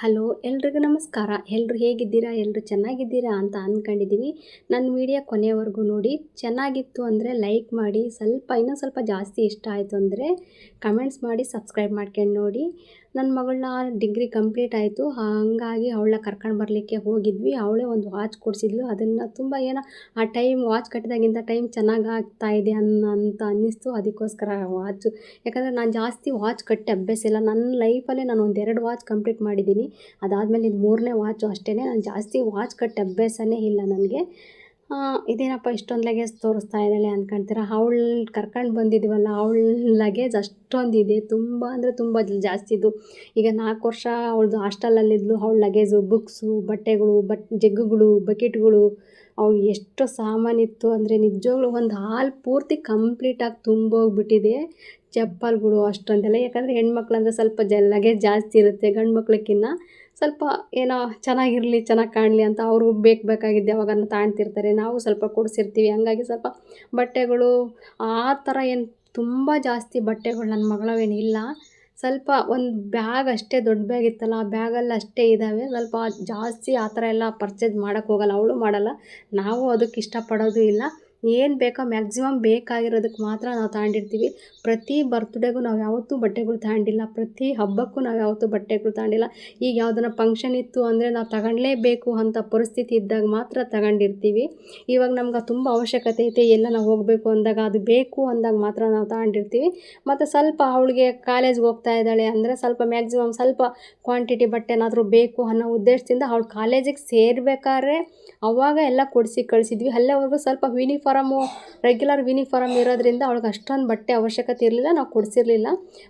Hello, ಎಲ್ರಿಗೂ ನಮಸ್ಕಾರ. ಎಲ್ಲರೂ ಹೇಗಿದ್ದೀರಾ? ಎಲ್ಲರೂ ಚೆನ್ನಾಗಿದ್ದೀರಾ ಅಂತ ಅಂದ್ಕೊಂಡಿದ್ದೀನಿ ನನ್ನ ವಿಡಿಯೋ ಕೊನೆಯವರೆಗೂ ನೋಡಿ. ಚೆನ್ನಾಗಿತ್ತು ಅಂದರೆ ಲೈಕ್ ಮಾಡಿ. ಸ್ವಲ್ಪ, ಇನ್ನೂ ಸ್ವಲ್ಪ ಜಾಸ್ತಿ ಇಷ್ಟ ಆಯಿತು ಅಂದರೆ ಕಮೆಂಟ್ಸ್ ಮಾಡಿ, ಸಬ್ಸ್ಕ್ರೈಬ್ ಮಾಡ್ಕೊಂಡು ನೋಡಿ. ನನ್ನ ಮಗಳನ್ನ ಡಿಗ್ರಿ ಕಂಪ್ಲೀಟ್ ಆಯಿತು. ಹಾಗಾಗಿ ಅವಳನ್ನ ಕರ್ಕೊಂಡು ಬರಲಿಕ್ಕೆ ಹೋಗಿದ್ವಿ. ಅವಳೇ ಒಂದು ವಾಚ್ ಕೊಡಿಸಿದ್ಲು. ಅದನ್ನು ತುಂಬ ಏನೋ ಆ ಟೈಮ್ ವಾಚ್ ಕಟ್ಟಿದಾಗಿಂತ ಟೈಮ್ ಚೆನ್ನಾಗಿ ಆಗ್ತಾ ಇದೆ ಅನ್ನೋ ಅಂತ ಅನ್ನಿಸ್ತು. ಅದಕ್ಕೋಸ್ಕರ ವಾಚು. ಯಾಕಂದರೆ ನಾನು ಜಾಸ್ತಿ ವಾಚ್ ಕಟ್ಟಿ ಅಭ್ಯಾಸ ಇಲ್ಲ. ನನ್ನ ಲೈಫಲ್ಲೇ ನಾನು ಒಂದು ಎರಡು ವಾಚ್ ಕಂಪ್ಲೀಟ್ ಮಾಡಿದ್ದೀನಿ. ಅದಾದಮೇಲೆ ಇದು ಮೂರನೇ ವಾಚು ಅಷ್ಟೇ ನಾನು ಜಾಸ್ತಿ ವಾಚ್ ಕಟ್ಟಿ ಅಭ್ಯಾಸನೇ ಇಲ್ಲ ನನಗೆ. ಇದೇನಪ್ಪ ಇಷ್ಟೊಂದು ಲಗೇಜ್ ತೋರಿಸ್ತಾ ಇದ್ದಾಳೆ ಅಂದ್ಕೊಳ್ತೀರ ಅವಳು ಕರ್ಕೊಂಡು ಬಂದಿದ್ವಲ್ಲ, ಅವಳ ಲಗೇಜ್ ಅಷ್ಟೊಂದಿದೆ ತುಂಬ ಅಂದರೆ ತುಂಬ ಜಾಸ್ತಿ ಇದ್ದು ಈಗ ನಾಲ್ಕು ವರ್ಷ ಅವಳದು ಹಾಸ್ಟೆಲಲ್ಲಿದ್ಲು ಅವಳ ಲಗೇಜು ಬುಕ್ಸು ಬಟ್ಟೆಗಳು, ಬಟ್, ಜಗ್ಗುಗಳು ಬಕೆಟ್ಗಳು ಅವು ಎಷ್ಟು ಸಾಮಾನಿತ್ತು ಅಂದರೆ ನಿಜವಾಗ್ಲೂ ಒಂದು ಹಾಲು ಪೂರ್ತಿ ಕಂಪ್ಲೀಟಾಗಿ ತುಂಬೋಗ್ಬಿಟ್ಟಿದೆ. ಚಪ್ಪಲ್ಗಳು ಅಷ್ಟೊಂದೆಲ್ಲ. ಯಾಕಂದರೆ ಹೆಣ್ಮಕ್ಳಂದ್ರೆ ಸ್ವಲ್ಪ ಜ ಲಗೇಜ್ ಜಾಸ್ತಿ ಇರುತ್ತೆ. ಗಂಡು ಮಕ್ಳಕ್ಕಿಂತ ಸ್ವಲ್ಪ ಏನೋ ಚೆನ್ನಾಗಿರಲಿ, ಚೆನ್ನಾಗಿ ಕಾಣಲಿ ಅಂತ ಅವರು ಬೇಕು ಬೇಕಾಗಿದ್ದು ಯಾವಾಗನ್ನ ತಾಣ್ತಿರ್ತಾರೆ. ನಾವು ಸ್ವಲ್ಪ ಕೊಡಿಸಿರ್ತೀವಿ. ಹಂಗಾಗಿ ಸ್ವಲ್ಪ ಬಟ್ಟೆಗಳು, ಆ ಥರ ಏನು ತುಂಬ ಜಾಸ್ತಿ ಬಟ್ಟೆಗಳು ನನ್ನ ಮಗಳವೇನಿಲ್ಲ ಸ್ವಲ್ಪ ಒಂದು ಬ್ಯಾಗ್ ಅಷ್ಟೇ ದೊಡ್ಡ ಬ್ಯಾಗ್ ಇತ್ತಲ್ಲ, ಆ ಬ್ಯಾಗಲ್ಲಿ ಅಷ್ಟೇ ಇದ್ದಾವೆ ಸ್ವಲ್ಪ ಜಾಸ್ತಿ ಆ ಥರ ಎಲ್ಲ ಪರ್ಚೇಸ್ ಮಾಡೋಕ್ಕೆ ಹೋಗಲ್ಲ, ಅವಳು ಮಾಡಲ್ಲ. ನಾವು ಅದಕ್ಕೆ ಇಷ್ಟಪಡೋದು ಇಲ್ಲ. ಏನು ಬೇಕೋ ಮ್ಯಾಕ್ಸಿಮಮ್ ಬೇಕಾಗಿರೋದಕ್ಕೆ ಮಾತ್ರ ನಾವು ತಗೊಂಡಿರ್ತೀವಿ. ಪ್ರತಿ ಬರ್ತ್ಡೇಗೂ ನಾವು ಯಾವತ್ತೂ ಬಟ್ಟೆಗಳು ತಗೊಂಡಿಲ್ಲ. ಪ್ರತಿ ಹಬ್ಬಕ್ಕೂ ನಾವು ಯಾವತ್ತೂ ಬಟ್ಟೆಗಳು ತಗೊಂಡಿಲ್ಲ. ಈಗ ಯಾವುದನ್ನ ಫಂಕ್ಷನ್ ಇತ್ತು ಅಂದರೆ ನಾವು ತಗೊಳ್ಳೇಬೇಕು ಅಂತ ಪರಿಸ್ಥಿತಿ ಇದ್ದಾಗ ಮಾತ್ರ ತಗೊಂಡಿರ್ತೀವಿ. ಇವಾಗ ನಮ್ಗೆ ತುಂಬ ಅವಶ್ಯಕತೆ ಐತೆ, ಎಲ್ಲ ನಾವು ಹೋಗಬೇಕು ಅಂದಾಗ ಅದು ಬೇಕು ಅಂದಾಗ ಮಾತ್ರ ನಾವು ತಗೊಂಡಿರ್ತೀವಿ. ಮತ್ತು ಸ್ವಲ್ಪ ಅವಳಿಗೆ ಕಾಲೇಜ್ಗೆ ಹೋಗ್ತಾ ಇದ್ದಾಳೆ ಅಂದರೆ ಸ್ವಲ್ಪ ಮ್ಯಾಕ್ಸಿಮಮ್ ಸ್ವಲ್ಪ ಕ್ವಾಂಟಿಟಿ ಬಟ್ಟೆನಾದರೂ ಬೇಕು ಅನ್ನೋ ಉದ್ದೇಶದಿಂದ ಅವಳು ಕಾಲೇಜಿಗೆ ಸೇರ್ಬೇಕಾದ್ರೆ ಅವಾಗ ಎಲ್ಲ ಕೊಡಿಸಿ ಕಳಿಸಿದ್ವಿ. ಅಲ್ಲೇವರೆಗೂ ಸ್ವಲ್ಪ ಯೂನಿಫಾರಮು ರೆಗ್ಯುಲರ್ ಯೂನಿಫಾರಮ್ ಇರೋದ್ರಿಂದ ಅವ್ಳಿಗೆ ಅಷ್ಟೊಂದು ಬಟ್ಟೆ ಅವಶ್ಯಕತೆ ಇರಲಿಲ್ಲ, ನಾವು ಕೊಡಿಸಿರ್ಲಿಲ್ಲ.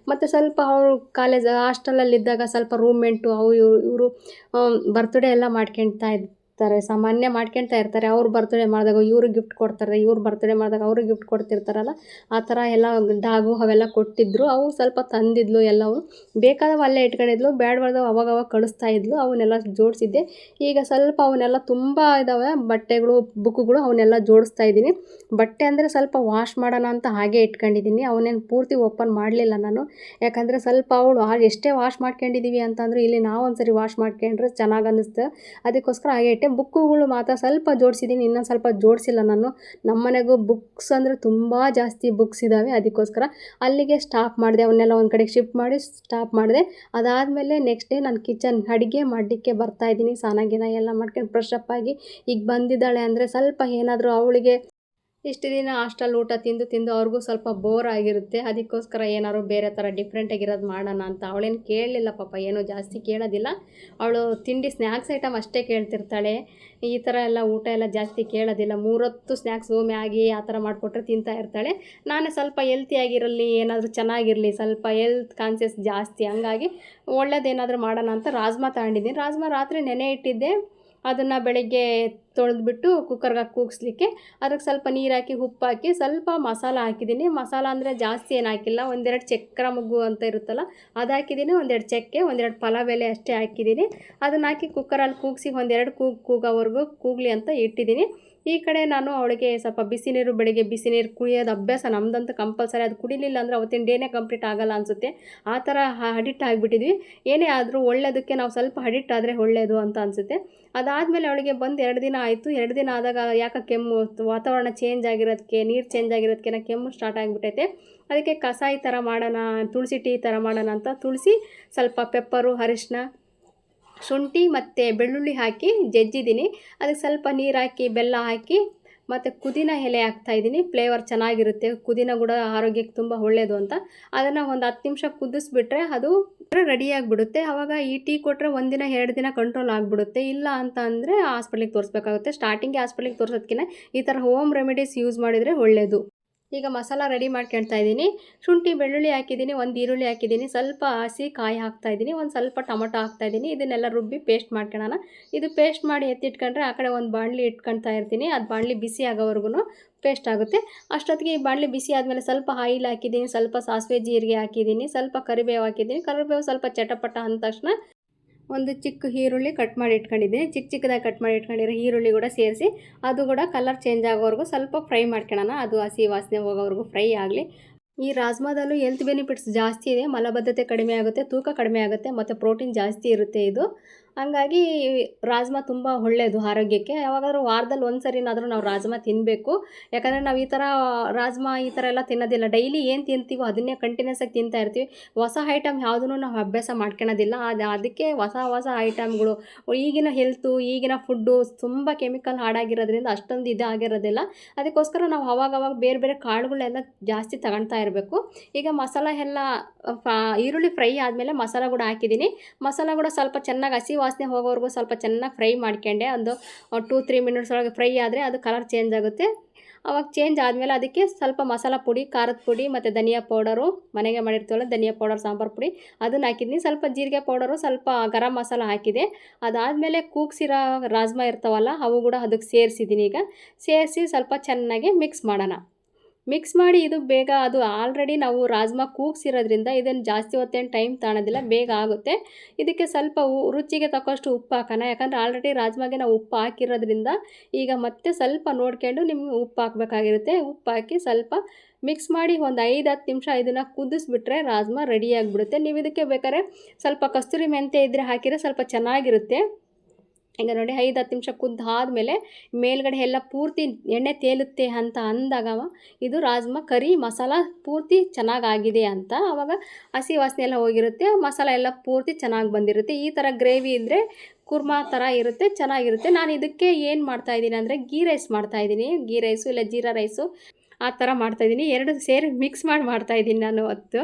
ಮತ್ತು ಸ್ವಲ್ಪ ಅವಳು ಕಾಲೇಜ್ ಹಾಸ್ಟೆಲಲ್ಲಿದ್ದಾಗ ಸ್ವಲ್ಪ ರೂಮ್ಮೆಂಟು ಅವು ಇವರು ಇವರು ಬರ್ತ್ಡೇ ಎಲ್ಲ ಮಾಡ್ಕೊಳ್ತಾ ಇರ್ತಾರೆ, ಸಾಮಾನ್ಯ ಮಾಡ್ಕೊಳ್ತಾ ಇರ್ತಾರೆ. ಅವ್ರು ಬರ್ತ್ಡೇ ಮಾಡಿದಾಗ ಇವರು ಗಿಫ್ಟ್ ಕೊಡ್ತಾರೆ, ಇವ್ರು ಬರ್ತ್ಡೇ ಮಾಡಿದಾಗ ಅವ್ರಿಗೆ ಗಿಫ್ಟ್ ಕೊಡ್ತಿರ್ತಾರಲ್ಲ, ಆ ಥರ ಎಲ್ಲ ಡಾಗು ಅವೆಲ್ಲ ಕೊಟ್ಟಿದ್ದರು ಅವು ಸ್ವಲ್ಪ ತಂದಿದ್ಲು ಎಲ್ಲವು. ಬೇಕಾದವು ಅಲ್ಲೇ ಇಟ್ಕೊಂಡಿದ್ಲು ಬೇಡವಾದವು ಅವಾಗ ಅವಾಗ ಕಳಿಸ್ತಾ ಇದ್ಲು, ಅವನ್ನೆಲ್ಲ ಜೋಡಿಸಿದ್ದೆ. ಈಗ ಸ್ವಲ್ಪ ಅವನ್ನೆಲ್ಲ ತುಂಬ ಇದ್ದಾವೆ ಬಟ್ಟೆಗಳು ಬುಕ್ಗಳು ಅವನ್ನೆಲ್ಲ ಜೋಡಿಸ್ತಾ ಇದ್ದೀನಿ. ಬಟ್ಟೆ ಅಂದರೆ ಸ್ವಲ್ಪ ವಾಶ್ ಮಾಡೋಣ ಅಂತ ಹಾಗೆ ಇಟ್ಕೊಂಡಿದ್ದೀನಿ. ಅವನೇನು ಪೂರ್ತಿ ಓಪನ್ ಮಾಡಲಿಲ್ಲ ನಾನು. ಯಾಕಂದರೆ ಸ್ವಲ್ಪ ಅವಳು ಎಷ್ಟೇ ವಾಶ್ ಮಾಡ್ಕೊಂಡಿದ್ದೀವಿ ಅಂತಂದ್ರೆ ಇಲ್ಲಿ ನಾವು ಒಂದ್ಸರಿ ವಾಶ್ ಮಾಡ್ಕೊಂಡ್ರೆ ಚೆನ್ನಾಗಿ ಅನ್ನಿಸ್ತು. ಅದಕ್ಕೋಸ್ಕರ ಹಾಗೆ ಇಟ್ಟೆ. ಬುಕ್ಕುಗಳು ಮಾತ್ರ ಸ್ವಲ್ಪ ಜೋಡಿಸಿದ್ದೀನಿ, ಇನ್ನೊಂದು ಸ್ವಲ್ಪ ಜೋಡಿಸಿಲ್ಲ ನಾನು. ನಮ್ಮ ಮನೆಗೂ ಬುಕ್ಸ್ ಅಂದರೆ ತುಂಬ ಜಾಸ್ತಿ ಬುಕ್ಸ್ ಇದ್ದಾವೆ ಅದಕ್ಕೋಸ್ಕರ ಅಲ್ಲಿಗೆ ಸ್ಟಾಪ್ ಮಾಡಿದೆ, ಅವನ್ನೆಲ್ಲ ಒಂದು ಕಡೆಗೆ ಶಿಫ್ಟ್ ಮಾಡಿ ಸ್ಟಾಪ್ ಮಾಡಿದೆ. ಅದಾದಮೇಲೆ ನೆಕ್ಸ್ಟ್ ಡೇ ನಾನು ಕಿಚನ್ ಅಡುಗೆ ಮಾಡಲಿಕ್ಕೆ ಬರ್ತಾಯಿದ್ದೀನಿ ಸ್ನಾನ ಗಿನ ಎಲ್ಲ ಮಾಡ್ಕೊಂಡು ಫ್ರೆಶ್ ಅಪ್ ಆಗಿ ಈಗ ಬಂದಿದ್ದಾಳೆ ಅಂದರೆ ಸ್ವಲ್ಪ ಏನಾದರೂ ಅವಳಿಗೆ ಇಷ್ಟು ದಿನ ಹಾಸ್ಟೆಲ್ ಊಟ ತಿಂದು ತಿಂದು ಅವ್ರಿಗೂ ಸ್ವಲ್ಪ ಬೋರ್ ಆಗಿರುತ್ತೆ. ಅದಕ್ಕೋಸ್ಕರ ಏನಾದ್ರು ಬೇರೆ ಥರ ಡಿಫ್ರೆಂಟಾಗಿರೋದು ಮಾಡೋಣ ಅಂತ ಅವಳೇನು ಕೇಳಲಿಲ್ಲ ಪಾಪ, ಏನೂ ಜಾಸ್ತಿ ಕೇಳೋದಿಲ್ಲ. ಅವಳು ತಿಂಡಿ ಸ್ನ್ಯಾಕ್ಸ್ ಐಟಮ್ ಅಷ್ಟೇ ಕೇಳ್ತಿರ್ತಾಳೆ. ಈ ಥರ ಎಲ್ಲ ಊಟ ಎಲ್ಲ ಜಾಸ್ತಿ ಕೇಳೋದಿಲ್ಲ. ಮೂರೊತ್ತು ಸ್ನ್ಯಾಕ್ಸು ಮ್ಯಾಗಿ ಆ ಥರ ಮಾಡಿಕೊಟ್ರೆ ತಿಂತಾ ಇರ್ತಾಳೆ. ನಾನೇ ಸ್ವಲ್ಪ ಹೆಲ್ತಿಯಾಗಿರಲಿ ಏನಾದರೂ ಚೆನ್ನಾಗಿರಲಿ, ಸ್ವಲ್ಪ ಹೆಲ್ತ್ ಕಾನ್ಸಿಯಸ್ ಜಾಸ್ತಿ, ಹಂಗಾಗಿ ಒಳ್ಳೇದೇನಾದರೂ ಮಾಡೋಣ ಅಂತ ರಾಜ್ಮಾ ತಗೊಂಡಿದ್ದೀನಿ. ರಾಜ್ಮಾ ರಾತ್ರಿ ನೆನೆ ಇಟ್ಟಿದ್ದೆ. ಅದನ್ನು ಬೆಳಗ್ಗೆ ತೊಳೆದ್ಬಿಟ್ಟು ಕುಕ್ಕರ್ಗೆ ಹಾಕಿ ಕೂಗಿಸ್ಲಿಕ್ಕೆ ಅದಕ್ಕೆ ಸ್ವಲ್ಪ ನೀರು ಹಾಕಿ, ಉಪ್ಪು ಹಾಕಿ, ಸ್ವಲ್ಪ ಮಸಾಲ ಹಾಕಿದ್ದೀನಿ. ಮಸಾಲ ಅಂದರೆ ಜಾಸ್ತಿ ಏನು ಹಾಕಿಲ್ಲ. ಒಂದೆರಡು ಚಕ್ರ ಮಗ್ಗು ಅಂತ ಇರುತ್ತಲ್ಲ, ಅದು ಹಾಕಿದ್ದೀನಿ. ಒಂದೆರಡು ಚಕ್ಕೆ, ಒಂದೆರಡು ಪಲಾವ್ ಎಲೆ ಅಷ್ಟೇ ಹಾಕಿದ್ದೀನಿ. ಅದನ್ನು ಹಾಕಿ ಕುಕ್ಕರಲ್ಲಿ ಕೂಗಿಸಿ ಒಂದೆರಡು ಕೂಗು ಕೂಗೋವರೆಗೂ ಕೂಗಲಿ ಅಂತ ಇಟ್ಟಿದ್ದೀನಿ. ಈ ಕಡೆ ನಾನು ಅವಳಿಗೆ ಸ್ವಲ್ಪ ಬಿಸಿ ನೀರು, ಬೆಳಗ್ಗೆ ಬಿಸಿ ನೀರು ಕುಡಿಯೋದು ಅಭ್ಯಾಸ ನಮ್ದಂತ ಕಂಪಲ್ಸರಿ. ಅದು ಕುಡಿಲಿಲ್ಲ ಅಂದರೆ ಅವತ್ತಿನ ಡೇನೇ ಕಂಪ್ಲೀಟ್ ಆಗಲ್ಲ ಅನಿಸುತ್ತೆ. ಆ ಥರ ಅಡಿಕ್ಟ್ ಆಗಿಬಿಟ್ಟಿದ್ವಿ. ಏನೇ ಆದರೂ ಒಳ್ಳೆಯದಕ್ಕೆ ನಾವು ಸ್ವಲ್ಪ ಅಡಿಕ್ಟ್ ಆದರೆ ಒಳ್ಳೆಯದು ಅಂತ ಅನಿಸುತ್ತೆ. ಅದಾದಮೇಲೆ ಅವಳಿಗೆ ಬಂದು ಎರಡು ದಿನ ಆಯಿತು. ಎರಡು ದಿನ ಆದಾಗ ಯಾಕೆ ಕೆಮ್ಮು, ವಾತಾವರಣ ಚೇಂಜ್ ಆಗಿರೋದಕ್ಕೆ ನೀರು ಚೇಂಜ್ ಆಗಿರೋದಕ್ಕೆ ಕೆಮ್ಮು ಸ್ಟಾರ್ಟ್ ಆಗಿಬಿಟ್ಟೈತೆ. ಅದಕ್ಕೆ ಕಸಾಯಿ ಥರ ಮಾಡೋಣ, ತುಳಸಿ ಟೀ ಥರ ಮಾಡೋಣ ಅಂತ ತುಳಸಿ, ಸ್ವಲ್ಪ ಪೆಪ್ಪರು ಅರಿಶಿನ ಶುಂಠಿ ಮತ್ತು ಬೆಳ್ಳುಳ್ಳಿ ಹಾಕಿ ಜಜ್ಜಿದ್ದೀನಿ. ಅದಕ್ಕೆ ಸ್ವಲ್ಪ ನೀರು ಹಾಕಿ, ಬೆಲ್ಲ ಹಾಕಿ ಮತ್ತು ಕುದಿನ ಎಲೆ ಹಾಕ್ತಾಯಿದ್ದೀನಿ ಫ್ಲೇವರ್ ಚೆನ್ನಾಗಿರುತ್ತೆ. ಕುದಿನ ಕೂಡ ಆರೋಗ್ಯಕ್ಕೆ ತುಂಬ ಒಳ್ಳೆಯದು ಅಂತ. ಅದನ್ನು ಒಂದು ಹತ್ತು ನಿಮಿಷ ಕುದಿಸ್ಬಿಟ್ರೆ ಅದು ರೆಡಿಯಾಗಿಬಿಡುತ್ತೆ ಆವಾಗ ಈ ಟೀ ಕೊಟ್ಟರೆ ಒಂದಿನ ಎರಡು ದಿನ ಕಂಟ್ರೋಲ್ ಆಗಿಬಿಡುತ್ತೆ. ಇಲ್ಲ ಅಂತ ಅಂದರೆ ಹಾಸ್ಪಿಟ್ಲಿಗೆ ತೋರಿಸ್ಬೇಕಾಗುತ್ತೆ. ಸ್ಟಾರ್ಟಿಂಗ್ಗೆ ಹಾಸ್ಪಿಟ್ಲಿಗೆ ತೋರಿಸೋದಕ್ಕಿಂತ ಈ ಥರ ಹೋಮ್ ರೆಮಿಡೀಸ್ ಯೂಸ್ ಮಾಡಿದರೆ ಒಳ್ಳೆಯದು ಈಗ ಮಸಾಲ ರೆಡಿ ಮಾಡ್ಕೊಳ್ತಾ ಇದ್ದೀನಿ. ಶುಂಠಿ, ಬೆಳ್ಳುಳ್ಳಿ ಹಾಕಿದ್ದೀನಿ, ಒಂದು ಈರುಳ್ಳಿ ಹಾಕಿದ್ದೀನಿ. ಸ್ವಲ್ಪ ಹಸಿ ಕಾಯಿ ಹಾಕ್ತಾ ಇದ್ದೀನಿ. ಒಂದು ಸ್ವಲ್ಪ ಟೊಮೊಟೊ ಹಾಕ್ತಾ ಇದ್ದೀನಿ. ಇದನ್ನೆಲ್ಲ ರುಬ್ಬಿ ಪೇಸ್ಟ್ ಮಾಡ್ಕೊಳ್ಳೋಣ ಇದು ಪೇಸ್ಟ್ ಮಾಡಿ ಎತ್ತಿಟ್ಕೊಂಡ್ರೆ ಆ ಕಡೆ ಒಂದು ಬಾಣಲಿ ಇಟ್ಕೊಳ್ತಾ ಇರ್ತೀನಿ. ಅದು ಬಾಣಲಿ ಬಿಸಿ ಆಗೋವರೆಗೂ ಪೇಸ್ಟ್ ಆಗುತ್ತೆ. ಅಷ್ಟೊತ್ತಿಗೆ ಈ ಬಾಣಲಿ ಬಿಸಿ ಆದಮೇಲೆ ಸ್ವಲ್ಪ ಆಯಿಲ್ ಹಾಕಿದ್ದೀನಿ. ಸ್ವಲ್ಪ ಸಾಸಿವೆ ಜೀರಿಗೆ ಹಾಕಿದ್ದೀನಿ. ಸ್ವಲ್ಪ ಕರಿಬೇವು ಹಾಕಿದ್ದೀನಿ. ಕರಿಬೇವು ಸ್ವಲ್ಪ ಚಟಪಟ ಅಂದ ತಕ್ಷಣ ಒಂದು ಚಿಕ್ಕ ಈರುಳ್ಳಿ ಕಟ್ ಮಾಡಿ ಇಟ್ಕೊಂಡಿದ್ದೀನಿ. ಚಿಕ್ಕ ಚಿಕ್ಕದಾಗಿ ಕಟ್ ಮಾಡಿ ಇಟ್ಕೊಂಡಿರೋ ಈರುಳ್ಳಿ ಕೂಡ ಸೇರಿಸಿ, ಅದು ಕೂಡ ಕಲರ್ ಚೇಂಜ್ ಆಗೋವರೆಗೂ ಸ್ವಲ್ಪ ಫ್ರೈ ಮಾಡ್ಕೊಳ್ಳೋಣ. ಅದು ಹಸಿ ವಾಸನೆ ಹೋಗೋವರೆಗೂ ಫ್ರೈ ಆಗಲಿ. ಈ ರಾಜ್ಮಾದಲ್ಲೂ ಹೆಲ್ತ್ ಬೆನಿಫಿಟ್ಸ್ ಜಾಸ್ತಿ ಇದೆ. ಮಲಬದ್ಧತೆ ಕಡಿಮೆ ಆಗುತ್ತೆ, ತೂಕ ಕಡಿಮೆ ಆಗುತ್ತೆ, ಮತ್ತು ಪ್ರೋಟೀನ್ ಜಾಸ್ತಿ ಇರುತ್ತೆ ಇದು. ಹಂಗಾಗಿ ರಾಜ್ಮಾ ತುಂಬ ಒಳ್ಳೆಯದು ಆರೋಗ್ಯಕ್ಕೆ. ಯಾವಾಗಾದರೂ ವಾರದಲ್ಲಿ ಒಂದು ಸರಿನಾದರೂ ನಾವು ರಾಜ್ಮಾ ತಿನ್ನಬೇಕು ಯಾಕಂದರೆ ನಾವು ಈ ಥರ ರಾಜ್ಮಾ ಈ ಥರ ಎಲ್ಲ ತಿನ್ನೋದಿಲ್ಲ. ಡೈಲಿ ಏನು ತಿಂತೀವೋ ಅದನ್ನೇ ಕಂಟಿನ್ಯೂಸ್ ಆಗಿ ತಿಂತಾ ಇರ್ತೀವಿ. ಹೊಸ ಐಟಮ್ ಯಾವುದೂ ನಾವು ಅಭ್ಯಾಸ ಮಾಡ್ಕೊಳೋದಿಲ್ಲ. ಅದು ಅದಕ್ಕೆ ಹೊಸ ಹೊಸ ಐಟಮ್ಗಳು ಈಗಿನ ಹೆಲ್ತು ಈಗಿನ ಫುಡ್ಡು ತುಂಬ ಕೆಮಿಕಲ್ ಹಾಡಾಗಿರೋದ್ರಿಂದ ಅಷ್ಟೊಂದು ಇದಾಗಿರೋದಿಲ್ಲ ಅದಕ್ಕೋಸ್ಕರ ನಾವು ಅವಾಗವಾಗ ಅವಾಗ ಬೇರೆ ಬೇರೆ ಕಾಳುಗಳೆಲ್ಲ ಜಾಸ್ತಿ ತಗೊಳ್ತಾ ಇರಬೇಕು. ಈಗ ಮಸಾಲ ಎಲ್ಲ ಈರುಳ್ಳಿ ಫ್ರೈ ಆದಮೇಲೆ ಮಸಾಲ ಕೂಡ ಹಾಕಿದ್ದೀನಿ. ಮಸಾಲ ಕೂಡ ಸ್ವಲ್ಪ ಚೆನ್ನಾಗಿ ಹಸಿ ವಾಸನೆ ಹೋಗೋವರೆಗೂ ಸ್ವಲ್ಪ ಚೆನ್ನಾಗಿ ಫ್ರೈ ಮಾಡ್ಕೊಂಡೆ. ಒಂದು ಟೂ ತ್ರೀ ಮಿನಿಟ್ಸ್ ಒಳಗೆ ಫ್ರೈ ಆದರೆ ಅದು ಕಲರ್ ಚೇಂಜ್ ಆಗುತ್ತೆ. ಅವಾಗ ಚೇಂಜ್ ಆದಮೇಲೆ ಅದಕ್ಕೆ ಸ್ವಲ್ಪ ಮಸಾಲ ಪುಡಿ, ಖಾರದ ಪುಡಿ ಮತ್ತು ಧನಿಯಾ ಪೌಡರು. ಮನೆಗೆ ಮಾಡಿರ್ತೀವಲ್ಲ ಧನಿಯಾ ಪೌಡರ್, ಸಾಂಬಾರು ಪುಡಿ. ಅದನ್ನು ಹಾಕಿದ್ದೀನಿ ಸ್ವಲ್ಪ ಜೀರಿಗೆ ಪೌಡರು, ಸ್ವಲ್ಪ ಗರಂ ಮಸಾಲ ಹಾಕಿದೆ. ಅದಾದಮೇಲೆ ಕೂಗ್ಸಿರೋ ರಾಜ್ಮಾ ಇರ್ತಾವಲ್ಲ, ಅವು ಕೂಡ ಅದಕ್ಕೆ ಸೇರಿಸಿದ್ದೀನಿ ಈಗ. ಸೇರಿಸಿ ಸ್ವಲ್ಪ ಚೆನ್ನಾಗಿ ಮಿಕ್ಸ್ ಮಾಡೋಣ. ಮಿಕ್ಸ್ ಮಾಡಿ ಇದು ಬೇಗ ಅದು ಆಲ್ರೆಡಿ ನಾವು ರಾಜ್ಮಾ ಕೂಗ್ಸಿರೋದ್ರಿಂದ ಇದನ್ನು ಜಾಸ್ತಿ ಹೊತ್ತೇನು ಟೈಮ್ ತಾಣೋದಿಲ್ಲ, ಬೇಗ ಆಗುತ್ತೆ. ಇದಕ್ಕೆ ಸ್ವಲ್ಪ ರುಚಿಗೆ ತಕ್ಕಷ್ಟು ಉಪ್ಪು ಹಾಕೋಣ. ಯಾಕಂದರೆ ಆಲ್ರೆಡಿ ರಾಜ್ಮಾಗೆ ನಾವು ಉಪ್ಪು ಹಾಕಿರೋದ್ರಿಂದ ಈಗ ಮತ್ತೆ ಸ್ವಲ್ಪ ನೋಡ್ಕೊಂಡು ನಿಮಗೆ ಉಪ್ಪು ಹಾಕಬೇಕಾಗಿರುತ್ತೆ. ಉಪ್ಪು ಹಾಕಿ ಸ್ವಲ್ಪ ಮಿಕ್ಸ್ ಮಾಡಿ ಒಂದು ಐದು, ಹತ್ತು ನಿಮಿಷ ಇದನ್ನು ಕುದಿಸ್ಬಿಟ್ರೆ ರಾಜ್ಮಾ ರೆಡಿಯಾಗಿಬಿಡುತ್ತೆ ನೀವು ಇದಕ್ಕೆ ಬೇಕಾದ್ರೆ ಸ್ವಲ್ಪ ಕಸ್ತೂರಿ ಮೆಂತೆ ಇದ್ದರೆ ಹಾಕಿದರೆ ಸ್ವಲ್ಪ ಚೆನ್ನಾಗಿರುತ್ತೆ. ಈಗ ನೋಡಿ ಐದು ಹತ್ತು ನಿಮಿಷ ಕುದ್ದಾದಮೇಲೆ ಮೇಲ್ಗಡೆ ಎಲ್ಲ ಪೂರ್ತಿ ಎಣ್ಣೆ ತೇಲುತ್ತೆ ಅಂತ ಅಂದಾಗ ಇದು ರಾಜ್ಮಾ ಕರಿ ಮಸಾಲ ಪೂರ್ತಿ ಚೆನ್ನಾಗಾಗಿದೆ ಅಂತ ಆವಾಗ ಹಸಿ ವಾಸನೆ ಎಲ್ಲ ಹೋಗಿರುತ್ತೆ, ಮಸಾಲ ಎಲ್ಲ ಪೂರ್ತಿ ಚೆನ್ನಾಗಿ ಬಂದಿರುತ್ತೆ. ಈ ಥರ ಗ್ರೇವಿ ಇದ್ದರೆ ಕುರ್ಮಾ ಥರ ಇರುತ್ತೆ, ಚೆನ್ನಾಗಿರುತ್ತೆ. ನಾನು ಇದಕ್ಕೆ ಏನು ಮಾಡ್ತಾಯಿದ್ದೀನಿ ಅಂದರೆ ಗೀ ರೈಸ್ ಮಾಡ್ತಾಯಿದ್ದೀನಿ ಗೀ ರೈಸು ಇಲ್ಲ ಜೀರಾ ರೈಸು ಆ ಥರ ಮಾಡ್ತಾಯಿದ್ದೀನಿ ಎರಡು ಸೇರಿ ಮಿಕ್ಸ್ ಮಾಡಿ ಮಾಡ್ತಾಯಿದ್ದೀನಿ ನಾನು ಹೊತ್ತು.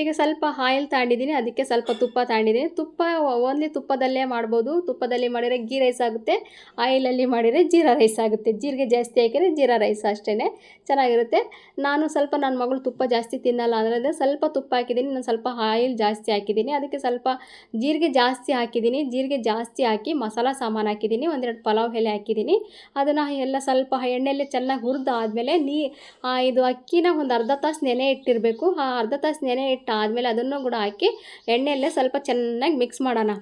ಈಗ ಸ್ವಲ್ಪ ಆಯಿಲ್ ತಗೊಂಡಿದ್ದೀನಿ, ಅದಕ್ಕೆ ಸ್ವಲ್ಪ ತುಪ್ಪ ತಗೊಂಡಿದ್ದೀನಿ. ತುಪ್ಪ ಓನ್ಲಿ ತುಪ್ಪದಲ್ಲೇ ಮಾಡ್ಬೋದು. ತುಪ್ಪದಲ್ಲಿ ಮಾಡಿದರೆ ಗೀ ರೈಸ್ ಆಗುತ್ತೆ. ಆಯಿಲಲ್ಲಿ ಮಾಡಿದರೆ ಜೀರಾ ರೈಸ್ ಆಗುತ್ತೆ. ಜೀರಿಗೆ ಜಾಸ್ತಿ ಹಾಕಿದರೆ ಜೀರಾ ರೈಸ್ ಅಷ್ಟೇ ಚೆನ್ನಾಗಿರುತ್ತೆ. ನಾನು ಸ್ವಲ್ಪ ನನ್ನ ಮಗಳು ತುಪ್ಪ ಜಾಸ್ತಿ ತಿನ್ನಲ್ಲ ಅಂದರೆ ಸ್ವಲ್ಪ ತುಪ್ಪ ಹಾಕಿದ್ದೀನಿ ನಾನು ಸ್ವಲ್ಪ ಆಯಿಲ್ ಜಾಸ್ತಿ ಹಾಕಿದ್ದೀನಿ. ಅದಕ್ಕೆ ಸ್ವಲ್ಪ ಜೀರಿಗೆ ಜಾಸ್ತಿ ಹಾಕಿದ್ದೀನಿ. ಜೀರಿಗೆ ಜಾಸ್ತಿ ಹಾಕಿ ಮಸಾಲ ಸಾಮಾನು ಹಾಕಿದ್ದೀನಿ. ಒಂದೆರಡು ಪಲಾವ್ ಎಲೆ ಹಾಕಿದ್ದೀನಿ. ಅದನ್ನು ಎಲ್ಲ ಸ್ವಲ್ಪ ಎಣ್ಣೆಯಲ್ಲಿ ಚೆನ್ನಾಗಿ ಹುರಿದು ಆದಮೇಲೆ ನೀ ಇದು ಅಕ್ಕಿನ ಒಂದು ಅರ್ಧ ತಾಸು ನೆನೆ ಇಟ್ಟಿರಬೇಕು. ಆ ಅರ್ಧ ತಾಸು ನೆನೆ ಇಟ್ಟಾದಮೇಲೆ ಅದನ್ನು ಕೂಡ ಹಾಕಿ ಎಣ್ಣೆಯಲ್ಲೇ ಸ್ವಲ್ಪ ಚೆನ್ನಾಗಿ ಮಿಕ್ಸ್ ಮಾಡೋಣ.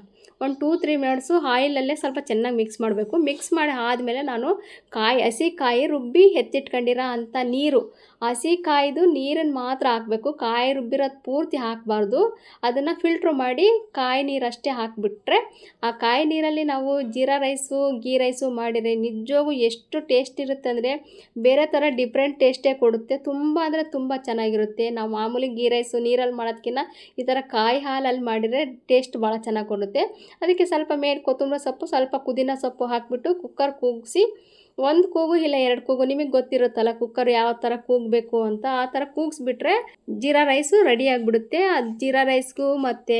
ಒಂದು ಟೂ ತ್ರೀ ಮಿನಿಟ್ಸು ಆಯಿಲಲ್ಲೇ ಸ್ವಲ್ಪ ಚೆನ್ನಾಗಿ ಮಿಕ್ಸ್ ಮಾಡಬೇಕು. ಮಿಕ್ಸ್ ಮಾಡಿ ಆದಮೇಲೆ ನಾನು ಕಾಯಿ ಹಸಿ ಕಾಯಿ ರುಬ್ಬಿ ಎತ್ತಿಟ್ಕೊಂಡಿರೋ ಅಂಥ ನೀರು. ಹಸಿ ಕಾಯ್ದು ನೀರನ್ನು ಮಾತ್ರ ಹಾಕಬೇಕು. ಕಾಯಿ ರುಬ್ಬಿರೋದು ಪೂರ್ತಿ ಹಾಕಬಾರ್ದು. ಅದನ್ನು ಫಿಲ್ಟ್ರ್ ಮಾಡಿ ಕಾಯಿ ನೀರಷ್ಟೇ ಹಾಕಿಬಿಟ್ರೆ ಆ ಕಾಯಿ ನೀರಲ್ಲಿ ನಾವು ಜೀರಾ ರೈಸು ಗೀ ರೈಸು ಮಾಡಿದರೆ ನಿಜವಾಗೂ ಎಷ್ಟು ಟೇಸ್ಟ್ ಇರುತ್ತೆ ಅಂದರೆ ಬೇರೆ ಥರ ಡಿಫ್ರೆಂಟ್ ಟೇಸ್ಟೇ ಕೊಡುತ್ತೆ. ತುಂಬ ಅಂದರೆ ತುಂಬ ಚೆನ್ನಾಗಿರುತ್ತೆ. ನಾವು ಮಾಮೂಲಿ ಗೀ ರೈಸು ನೀರಲ್ಲಿ ಮಾಡೋದಕ್ಕಿಂತ ಈ ಥರ ಕಾಯಿ ಹಾಲಲ್ಲಿ ಮಾಡಿದರೆ ಟೇಸ್ಟ್ ಭಾಳ ಚೆನ್ನಾಗಿ ಕೊಡುತ್ತೆ. ಅದಕ್ಕೆ ಸ್ವಲ್ಪ ಮೇಲೆ ಕೊತ್ತಂಬರಿ ಸೊಪ್ಪು ಸ್ವಲ್ಪ ಪುದೀನ ಸೊಪ್ಪು ಹಾಕಿಬಿಟ್ಟು ಕುಕ್ಕರ್ ಕೂಗಿಸಿ ಒಂದು ಕೂಗು ಇಲ್ಲ ಎರಡು ಕೂಗು, ನಿಮಗೆ ಗೊತ್ತಿರುತ್ತಲ್ಲ ಕುಕ್ಕರ್ ಯಾವ ಥರ ಕೂಗಬೇಕು ಅಂತ. ಆ ಥರ ಕೂಗಿಸ್ಬಿಟ್ರೆ ಜೀರಾ ರೈಸು ರೆಡಿ ಆಗಿಬಿಡುತ್ತೆ. ಅದು ಜೀರಾ ರೈಸ್ಗೂ ಮತ್ತು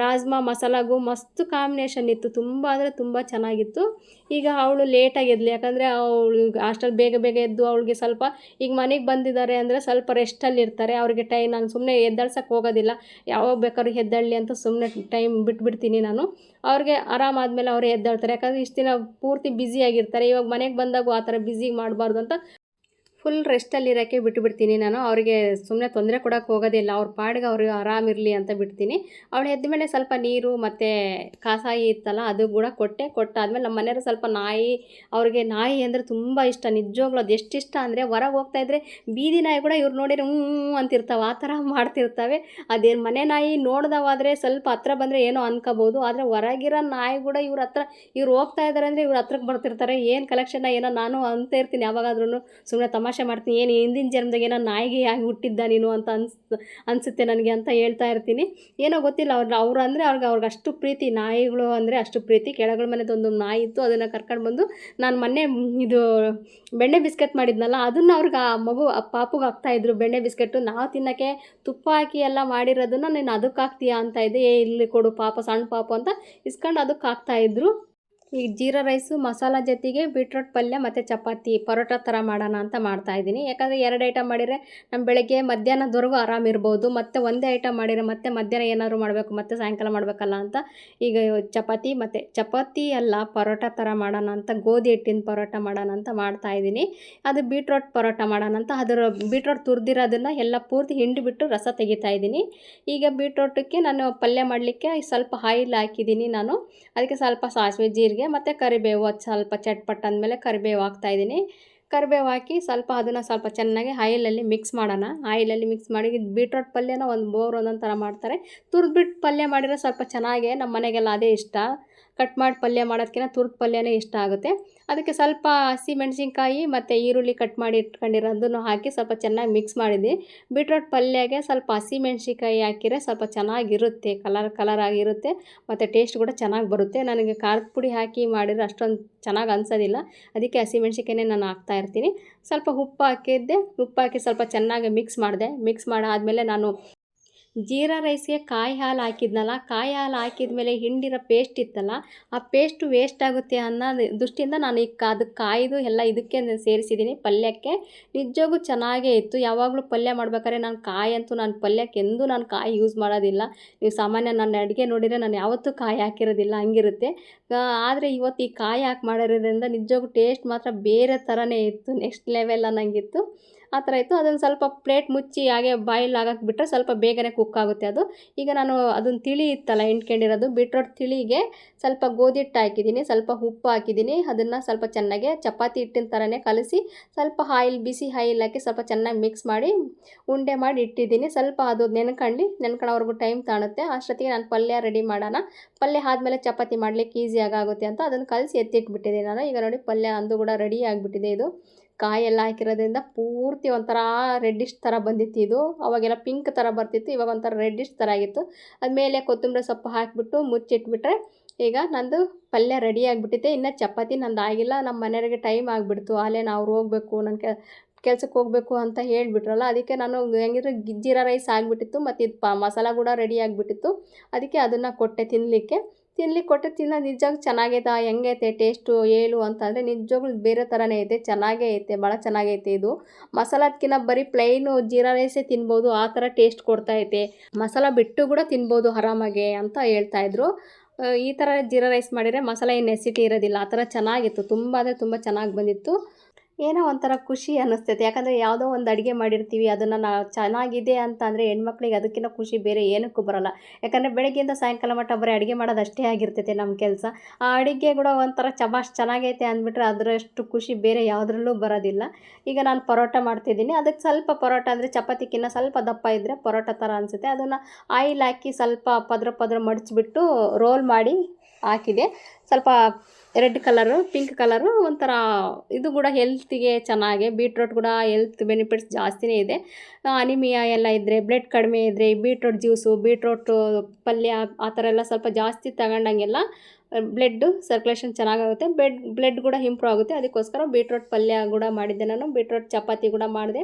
ರಾಜ್ಮಾ ಮಸಾಲಾಗೂ ಮಸ್ತ್ ಕಾಂಬಿನೇಷನ್ ಇತ್ತು. ತುಂಬ ಅಂದರೆ ತುಂಬ ಚೆನ್ನಾಗಿತ್ತು. ಈಗ ಅವಳು ಲೇಟಾಗಿ ಎದ್ಲಿ. ಯಾಕಂದರೆ ಅವಳು ಅಷ್ಟಲ್ಲಿ ಬೇಗ ಬೇಗ ಎದ್ದು ಅವಳಿಗೆ ಸ್ವಲ್ಪ ಈಗ ಮನೆಗೆ ಬಂದಿದ್ದಾರೆ ಅಂದರೆ ಸ್ವಲ್ಪ ರೆಸ್ಟಲ್ಲಿ ಇರ್ತಾರೆ. ಅವ್ರಿಗೆ ಟೈಮ್ ನಾನು ಸುಮ್ಮನೆ ಎದ್ದಾಳ್ಸಕ್ಕೆ ಹೋಗೋದಿಲ್ಲ. ಯಾವಾಗ ಬೇಕಾದ್ರೂ ಎದ್ದಳ್ಳಿ ಅಂತ ಸುಮ್ಮನೆ ಟೈಮ್ ಬಿಟ್ಬಿಡ್ತೀನಿ ನಾನು. ಅವ್ರಿಗೆ ಆರಾಮಾದ್ಮೇಲೆ ಅವ್ರು ಎದ್ದೇಳ್ತಾರೆ. ಯಾಕಂದರೆ ಇಷ್ಟು ದಿನ ಪೂರ್ತಿ ಬ್ಯುಸಿಯಾಗಿರ್ತಾರೆ ಇವಾಗ ಮನೆಗೆ ಬಂದಾಗೂ ಆ ಥರ ಬ್ಯುಸಿ ಮಾಡಬಾರ್ದು ಅಂತ ಫುಲ್ ರೆಸ್ಟಲ್ಲಿರೋಕ್ಕೆ ಬಿಟ್ಟುಬಿಡ್ತೀನಿ ನಾನು ಅವರಿಗೆ ಸುಮ್ಮನೆ ತೊಂದರೆ ಕೊಡೋಕ್ಕೆ ಹೋಗೋದಿಲ್ಲ ಅವ್ರ ಪಾಡಿಗೆ ಅವ್ರಿಗೆ ಆರಾಮಿರಲಿ ಅಂತ ಬಿಡ್ತೀನಿ. ಅವಳು ಎದ್ದ ಮೇಲೆ ಸ್ವಲ್ಪ ನೀರು ಮತ್ತು ಕಾಸಾಯಿ ಇತ್ತಲ್ಲ, ಅದು ಕೂಡ ಕೊಟ್ಟೆ. ಕೊಟ್ಟಾದ್ಮೇಲೆ ನಮ್ಮ ಮನೆಯವರು ಸ್ವಲ್ಪ ನಾಯಿ, ಅವ್ರಿಗೆ ನಾಯಿ ಅಂದರೆ ತುಂಬ ಇಷ್ಟ. ನಿಜವಾಗ್ಲೂ ಅದು ಎಷ್ಟು ಇಷ್ಟ ಅಂದರೆ ಹೊರಗೆ ಹೋಗ್ತಾಯಿದ್ರೆ ಬೀದಿ ನಾಯಿ ಕೂಡ ಇವ್ರು ನೋಡಿದ್ರೆ ಹ್ಞೂ ಅಂತಿರ್ತಾವೆ. ಆ ಥರ ಮಾಡ್ತಿರ್ತವೆ. ಅದೇನು ಮನೆ ನಾಯಿ ನೋಡ್ದವಾದರೆ ಸ್ವಲ್ಪ ಹತ್ರ ಬಂದರೆ ಏನೋ ಅನ್ಕೋಬೋದು. ಆದರೆ ಹೊರಗಿರೋ ನಾಯಿ ಕೂಡ ಇವ್ರ ಹತ್ರ, ಇವ್ರು ಹೋಗ್ತಾ ಇದ್ದಾರೆ ಅಂದರೆ ಇವ್ರ ಹತ್ರಕ್ಕೆ ಬರ್ತಿರ್ತಾರೆ. ಏನು ಕಲೆಕ್ಷನ್ ಏನೋ ನಾನು ಅಂತ ಇರ್ತೀನಿ. ಯಾವಾಗಾದ್ರೂ ಸುಮ್ಮನೆ ತಮಾಷೆ ಮಾಡ್ತೀನಿ, ಏನು ಹಿಂದಿನ ಜನ್ಮದಾಗ ಏನೋ ನಾಯಿಗೆ ಆಗಿ ಹುಟ್ಟಿದ್ದ ನೀನು ಅಂತ ಅನ್ಸ್, ಅನಿಸುತ್ತೆ ನನಗೆ ಅಂತ ಹೇಳ್ತಾ ಇರ್ತೀನಿ. ಏನೋ ಗೊತ್ತಿಲ್ಲ, ಅವ್ರು ಅವ್ರು ಅಂದರೆ ಅವ್ರಿಗೆ ಅವ್ರಿಗೆ ಅಷ್ಟು ಪ್ರೀತಿ, ನಾಯಿಗಳು ಅಂದರೆ ಅಷ್ಟು ಪ್ರೀತಿ, ಕೆಳಗಳ ಮನೆದೊಂದು ನಾಯಿ ಇತ್ತು, ಅದನ್ನು ಕರ್ಕೊಂಡು ಬಂದು ನಾನು ಮೊನ್ನೆ ಇದು ಬೆಣ್ಣೆ ಬಿಸ್ಕೆಟ್ ಮಾಡಿದ್ನಲ್ಲ, ಅದನ್ನು ಅವ್ರಿಗೆ ಆ ಮಗು, ಆ ಪಾಪುಗೆ ಹಾಕ್ತಾಯಿದ್ರು ಬೆಣ್ಣೆ ಬಿಸ್ಕೆಟ್ಟು ನಾವು ತಿನ್ನೋಕ್ಕೆ ತುಪ್ಪ ಹಾಕಿ ಎಲ್ಲ ಮಾಡಿರೋದನ್ನು ನೀನು ಅದಕ್ಕೆ ಹಾಕ್ತೀಯಾ ಅಂತ ಇದ್ದೆ, ಏ ಇಲ್ಲಿ ಕೊಡು ಪಾಪ ಸಣ್ಣ ಪಾಪು ಅಂತ ಇಸ್ಕೊಂಡು ಅದಕ್ಕೆ ಹಾಕ್ತಾಯಿದ್ರು ಈ ಜೀರಾ ರೈಸು ಮಸಾಲ ಜೊತೆಗೆ ಬೀಟ್ರೋಟ್ ಪಲ್ಯ ಮತ್ತು ಚಪಾತಿ. ಪರೋಟ ಥರ ಮಾಡೋಣ ಅಂತ ಮಾಡ್ತಾಯಿದ್ದೀನಿ ಯಾಕಂದರೆ ಎರಡು ಐಟಮ್ ಮಾಡಿದರೆ ನಮ್ಮ ಬೆಳಗ್ಗೆ ಮಧ್ಯಾಹ್ನದವರೆಗೂ ಆರಾಮಿರ್ಬೋದು ಮತ್ತು ಒಂದೇ ಐಟಮ್ ಮಾಡಿದರೆ ಮತ್ತೆ ಮಧ್ಯಾಹ್ನ ಏನಾದರೂ ಮಾಡಬೇಕು, ಮತ್ತೆ ಸಾಯಂಕಾಲ ಮಾಡಬೇಕಲ್ಲ ಅಂತ. ಈಗ ಚಪಾತಿ ಮತ್ತು ಚಪಾತಿ ಅಲ್ಲ, ಪರೋಟ ಥರ ಮಾಡೋಣ ಅಂತ, ಗೋಧಿ ಹಿಟ್ಟಿನ ಪರೋಟ ಮಾಡೋಣ ಅಂತ ಮಾಡ್ತಾಯಿದ್ದೀನಿ ಅದು ಬೀಟ್ರೋಟ್ ಪರೋಟ ಮಾಡೋಣ ಅಂತ. ಅದರ ಬೀಟ್ರೋಟ್ ತುರಿದಿರೋದನ್ನು ಎಲ್ಲ ಪೂರ್ತಿ ಹಿಂಡಿಬಿಟ್ಟು ರಸ ತೆಗಿತಾಯಿದ್ದೀನಿ ಈಗ ಬೀಟ್ರೋಟಕ್ಕೆ ನಾನು ಪಲ್ಯ ಮಾಡಲಿಕ್ಕೆ ಸ್ವಲ್ಪ ಆಯಿಲ್ ಹಾಕಿದ್ದೀನಿ ನಾನು. ಅದಕ್ಕೆ ಸ್ವಲ್ಪ ಸಾಸಿವೆ, ಜೀರಿಗೆ ಮತ್ತು ಕರಿಬೇವು ಅದು ಸ್ವಲ್ಪ ಚಟ್ಪಟ್ ಅಂದಮೇಲೆ ಕರಿಬೇವು ಹಾಕ್ತಾಯಿದ್ದೀನಿ ಕರಿಬೇವು ಹಾಕಿ ಸ್ವಲ್ಪ ಅದನ್ನು ಸ್ವಲ್ಪ ಚೆನ್ನಾಗಿ ಆಯಿಲಲ್ಲಿ ಮಿಕ್ಸ್ ಮಾಡೋಣ. ಆಯಿಲಲ್ಲಿ ಮಿಕ್ಸ್ ಮಾಡಿ ಬೀಟ್ರೋಟ್ ಪಲ್ಯನ ಒಂದು ಬೋರ್ ಒಂದೊಂದು ಥರ ಮಾಡ್ತಾರೆ. ತುರಿದ್ಬಿಟ್ಟು ಪಲ್ಯ ಮಾಡಿದರೆ ಸ್ವಲ್ಪ ಚೆನ್ನಾಗೆ ನಮ್ಮ ಮನೆಗೆಲ್ಲ ಅದೇ ಇಷ್ಟ. ಕಟ್ ಮಾಡಿ ಪಲ್ಯ ಮಾಡೋದಕ್ಕಿಂತ ತುರ್ದು ಪಲ್ಯನೇ ಇಷ್ಟ ಆಗುತ್ತೆ. ಅದಕ್ಕೆ ಸ್ವಲ್ಪ ಹಸಿ ಮೆಣಸಿನ್ಕಾಯಿ ಮತ್ತು ಈರುಳ್ಳಿ ಕಟ್ ಮಾಡಿ ಇಟ್ಕೊಂಡಿರೋದನ್ನು ಹಾಕಿ ಸ್ವಲ್ಪ ಚೆನ್ನಾಗಿ ಮಿಕ್ಸ್ ಮಾಡಿದ್ವಿ. ಬೀಟ್ರೋಟ್ ಪಲ್ಯಗೆ ಸ್ವಲ್ಪ ಹಸಿ ಮೆಣಸಿನ್ಕಾಯಿ ಹಾಕಿದರೆ ಸ್ವಲ್ಪ ಚೆನ್ನಾಗಿರುತ್ತೆ ಕಲರ್ ಕಲರ್ ಆಗಿರುತ್ತೆ ಮತ್ತು ಟೇಸ್ಟ್ ಕೂಡ ಚೆನ್ನಾಗಿ ಬರುತ್ತೆ. ನನಗೆ ಖಾರದ ಪುಡಿ ಹಾಕಿ ಮಾಡಿದರೆ ಅಷ್ಟೊಂದು ಚೆನ್ನಾಗಿ ಅನ್ಸೋದಿಲ್ಲ. ಅದಕ್ಕೆ ಹಸಿಮೆಣ್ಸಿಕಾಯನ್ನೇ ನಾನು ಹಾಕ್ತಾ ಇರ್ತೀನಿ. ಸ್ವಲ್ಪ ಉಪ್ಪು ಹಾಕಿದ್ದೆ, ಉಪ್ಪು ಹಾಕಿ ಸ್ವಲ್ಪ ಚೆನ್ನಾಗಿ ಮಿಕ್ಸ್ ಮಾಡಿದೆ. ಮಿಕ್ಸ್ ಮಾಡಾದಮೇಲೆ ನಾನು ಜೀರಾ ರೈಸ್ಗೆ ಕಾಯಿ ಹಾಲು ಹಾಕಿದ್ನಲ್ಲ, ಕಾಯಿ ಹಾಲು ಹಾಕಿದ ಮೇಲೆ ಹಿಂಡಿರೋ ಪೇಸ್ಟ್ ಇತ್ತಲ್ಲ, ಆ ಪೇಸ್ಟು ವೇಸ್ಟ್ ಆಗುತ್ತೆ ಅನ್ನೋ ದೃಷ್ಟಿಯಿಂದ ನಾನು ಈಗ ಅದು ಕಾಯ್ದು ಎಲ್ಲ ಇದಕ್ಕೆ ಸೇರಿಸಿದ್ದೀನಿ. ಪಲ್ಯಕ್ಕೆ ನಿಜವಾಗೂ ಚೆನ್ನಾಗೇ ಇತ್ತು. ಯಾವಾಗಲೂ ಪಲ್ಯ ಮಾಡ್ಬೇಕಾದ್ರೆ ನಾನು ಕಾಯಿ ಅಂತೂ ನಾನು ಪಲ್ಯಕ್ಕೆ ಎಂದೂ ನಾನು ಕಾಯಿ ಯೂಸ್ ಮಾಡೋದಿಲ್ಲ. ನೀವು ಸಾಮಾನ್ಯ ನನ್ನ ಅಡುಗೆ ನೋಡಿದರೆ ನಾನು ಯಾವತ್ತೂ ಕಾಯಿ ಹಾಕಿರೋದಿಲ್ಲ, ಹಂಗಿರುತ್ತೆ. ಆದರೆ ಇವತ್ತು ಈ ಕಾಯಿ ಹಾಕಿ ಮಾಡಿರೋದ್ರಿಂದ ನಿಜವಾಗೂ ಟೇಸ್ಟ್ ಮಾತ್ರ ಬೇರೆ ಥರನೇ ಇತ್ತು ನೆಕ್ಸ್ಟ್ ಲೆವೆಲ್ ಅನ್ನಂಗಿತ್ತು. ಆ ಥರ ಇತ್ತು. ಅದನ್ನು ಸ್ವಲ್ಪ ಪ್ಲೇಟ್ ಮುಚ್ಚಿ ಹಾಗೆ ಬಾಯ್ಲ್ ಆಗಕ್ಕೆ ಬಿಟ್ಟರೆ ಸ್ವಲ್ಪ ಬೇಗನೆ ಕುಕ್ ಆಗುತ್ತೆ ಅದು. ಈಗ ನಾನು ಅದನ್ನು ತಿಳಿ ಇತ್ತಲ್ಲ, ಹಿಂಡ್ಕೊಂಡಿರೋದು. ಬೀಟ್ರೋಟ್ ತಿಳಿಗೆ ಸ್ವಲ್ಪ ಗೋಧಿ ಹಿಟ್ಟು ಹಾಕಿದ್ದೀನಿ, ಸ್ವಲ್ಪ ಉಪ್ಪು ಹಾಕಿದ್ದೀನಿ. ಅದನ್ನು ಸ್ವಲ್ಪ ಚೆನ್ನಾಗೆ ಚಪಾತಿ ಹಿಟ್ಟಿನ ಥರನೇ ಕಲಸಿ ಸ್ವಲ್ಪ ಆಯಿಲ್, ಬಿಸಿ ಆಯಿಲ್ ಹಾಕಿ ಸ್ವಲ್ಪ ಚೆನ್ನಾಗಿ ಮಿಕ್ಸ್ ಮಾಡಿ ಉಂಡೆ ಮಾಡಿ ಇಟ್ಟಿದ್ದೀನಿ. ಸ್ವಲ್ಪ ಅದು ನೆನ್ಕೊಂಡು ನೆನ್ಕೊಳ್ಳೋವರೆಗೂ ಟೈಮ್ ತಾಣುತ್ತೆ. ಅಷ್ಟೊತ್ತಿಗೆ ನಾನು ಪಲ್ಯ ರೆಡಿ ಮಾಡೋಣ. ಪಲ್ಯ ಆದಮೇಲೆ ಚಪಾತಿ ಮಾಡಲಿಕ್ಕೆ ಈಸಿಯಾಗುತ್ತೆ ಅಂತ ಅದನ್ನು ಕಲಸಿ ಎತ್ತಿಟ್ಬಿಟ್ಟಿದ್ದೀನಿ ನಾನು. ಈಗ ನೋಡಿ ಪಲ್ಯ ಅಂದು ಕೂಡ ರೆಡಿ ಆಗಿಬಿಟ್ಟಿದೆ ಇದು. ಕಾಯೆಲ್ಲ ಹಾಕಿರೋದ್ರಿಂದ ಪೂರ್ತಿ ಒಂಥರ ರೆಡ್ಡಿಶ್ ಥರ ಬಂದಿತ್ತು ಇದು. ಅವಾಗೆಲ್ಲ ಪಿಂಕ್ ಥರ ಬರ್ತಿತ್ತು, ಇವಾಗ ಒಂಥರ ರೆಡ್ಡಿಶ್ ಥರ ಆಗಿತ್ತು. ಅದಮೇಲೆ ಕೊತ್ತಂಬರಿ ಸೊಪ್ಪು ಹಾಕಿಬಿಟ್ಟು ಮುಚ್ಚಿಟ್ಬಿಟ್ರೆ ಈಗ ನಂದು ಪಲ್ಯ ರೆಡಿ ಆಗಿಬಿಟ್ಟಿದೆ. ಇನ್ನು ಚಪಾತಿ ನಂದು ಆಗಿಲ್ಲ ನಮ್ಮ ಮನೆಯವರಿಗೆ ಟೈಮ್ ಆಗಿಬಿಡ್ತು. ಅಲ್ಲೇ ನಾವು ಹೋಗ್ಬೇಕು ನನ್ನ ಕೆ ಕೆಲ್ಸಕ್ಕೆ ಹೋಗಬೇಕು ಅಂತ ಹೇಳಿಬಿಟ್ರಲ್ಲ, ಅದಕ್ಕೆ ನಾನು ಹೆಂಗಿದ್ರೆ ಗಿಜ್ಜಿರ ರೈಸ್ ಆಗಿಬಿಟ್ಟಿತ್ತು ಮತ್ತು ಇದು ಪ, ಮಸಾಲ ಕೂಡ ರೆಡಿ ಆಗಿಬಿಟ್ಟಿತ್ತು. ಅದಕ್ಕೆ ಅದನ್ನು ಕೊಟ್ಟೆ ತಿನ್ನಲಿಕ್ಕೆ ತಿನ್ಲಿಕ್ಕೆ ಕೊಟ್ಟರೆ ತಿನ್ನ ನಿಜಾಗ ಚೆನ್ನಾಗೈತೆ? ಹೆಂಗೈತೆ? ಟೇಸ್ಟು ಹೇಳು ಅಂತಂದರೆ ನಿಜವಾಗ್ಲೂ ಬೇರೆ ಥರನೇ ಐತೆ. ಚೆನ್ನಾಗೇ ಐತೆ, ಭಾಳ ಚೆನ್ನಾಗೈತೆ ಇದು. ಮಸಾಲದಕ್ಕಿಂತ ಬರೀ ಪ್ಲೈನು ಜೀರಾ ರೈಸೇ ತಿನ್ಬೋದು. ಆ ಥರ ಟೇಸ್ಟ್ ಕೊಡ್ತೈತೆ ಮಸಾಲ ಬಿಟ್ಟು ಕೂಡ ತಿನ್ಬೋದು ಆರಾಮಾಗೆ ಅಂತ ಹೇಳ್ತಾಯಿದ್ರು ಈ ಥರ ಜೀರಾ ರೈಸ್ ಮಾಡಿದರೆ ಮಸಾಲ ಏನು ನೆಸಿಟಿ ಇರೋದಿಲ್ಲ. ಆ ಥರ ಚೆನ್ನಾಗಿತ್ತು. ತುಂಬ ಅಂದರೆ ತುಂಬ ಚೆನ್ನಾಗಿ ಬಂದಿತ್ತು. ಏನೋ ಒಂಥರ ಖುಷಿ ಅನ್ನಿಸ್ತೈತೆ. ಯಾಕಂದರೆ ಯಾವುದೋ ಒಂದು ಅಡುಗೆ ಮಾಡಿರ್ತೀವಿ, ಅದನ್ನು ನಾವು ಚೆನ್ನಾಗಿದೆ ಅಂತ ಅಂದರೆ ಹೆಣ್ಮಕ್ಳಿಗೆ ಅದಕ್ಕಿಂತ ಖುಷಿ ಬೇರೆ ಏನಕ್ಕೂ ಬರೋಲ್ಲ. ಯಾಕಂದರೆ ಬೆಳಗ್ಗೆಯಿಂದ ಸಾಯಂಕಾಲ ಮಟ್ಟ ಬರೀ ಅಡುಗೆ ಮಾಡೋದು ಅಷ್ಟೇ ಆಗಿರ್ತೈತೆ ನಮ್ಮ ಕೆಲಸ. ಆ ಅಡುಗೆ ಕೂಡ ಒಂಥರ ಚಬಾಷ್ ಚೆನ್ನಾಗೈತೆ ಅಂದ್ಬಿಟ್ರೆ ಅದರಷ್ಟು ಖುಷಿ ಬೇರೆ ಯಾವುದ್ರಲ್ಲೂ ಬರೋದಿಲ್ಲ. ಈಗ ನಾನು ಪರೋಟ ಮಾಡ್ತಿದ್ದೀನಿ. ಅದಕ್ಕೆ ಸ್ವಲ್ಪ ಪರೋಟ ಅಂದರೆ ಚಪಾತಿಕ್ಕಿಂತ ಸ್ವಲ್ಪ ದಪ್ಪ ಇದ್ದರೆ ಪರೋಟ ಥರ ಅನಿಸುತ್ತೆ. ಅದನ್ನು ಆಯಿಲ್ ಹಾಕಿ ಸ್ವಲ್ಪ ಪದ್ರ ಪದ್ರ ಮಡಚಿಬಿಟ್ಟು ರೋಲ್ ಮಾಡಿ ಹಾಕಿದೆ. ಸ್ವಲ್ಪ ರೆಡ್ ಕಲರು, ಪಿಂಕ್ ಕಲರು ಒಂಥರ ಇದು ಕೂಡ ಹೆಲ್ತಿಗೆ ಚೆನ್ನಾಗೆ, ಬೀಟ್ರೋಟ್ ಕೂಡ ಹೆಲ್ತ್ ಬೆನಿಫಿಟ್ಸ್ ಜಾಸ್ತಿನೇ ಇದೆ. ಅನಿಮಿಯಾ ಎಲ್ಲ ಇದ್ದರೆ ಬ್ಲಡ್ ಕಡಿಮೆ ಇದ್ದರೆ ಬೀಟ್ರೋಟ್ ಜ್ಯೂಸು, ಬೀಟ್ರೋಟು ಪಲ್ಯ ಆ ಥರ ಎಲ್ಲ ಸ್ವಲ್ಪ ಜಾಸ್ತಿ ತಗೊಂಡಂಗೆಲ್ಲ ಬ್ಲಡ್ಡು ಸರ್ಕ್ಯುಲೇಷನ್ ಚೆನ್ನಾಗಾಗುತ್ತೆ. ಬ್ಲಡ್ ಬ್ಲಡ್ ಕೂಡ ಇಂಪ್ರೂವ್ ಆಗುತ್ತೆ. ಅದಕ್ಕೋಸ್ಕರ ಬೀಟ್ರೋಟ್ ಪಲ್ಯ ಕೂಡ ಮಾಡಿದ್ದೆ ನಾನು, ಬೀಟ್ರೋಟ್ ಚಪಾತಿ ಕೂಡ ಮಾಡಿದೆ.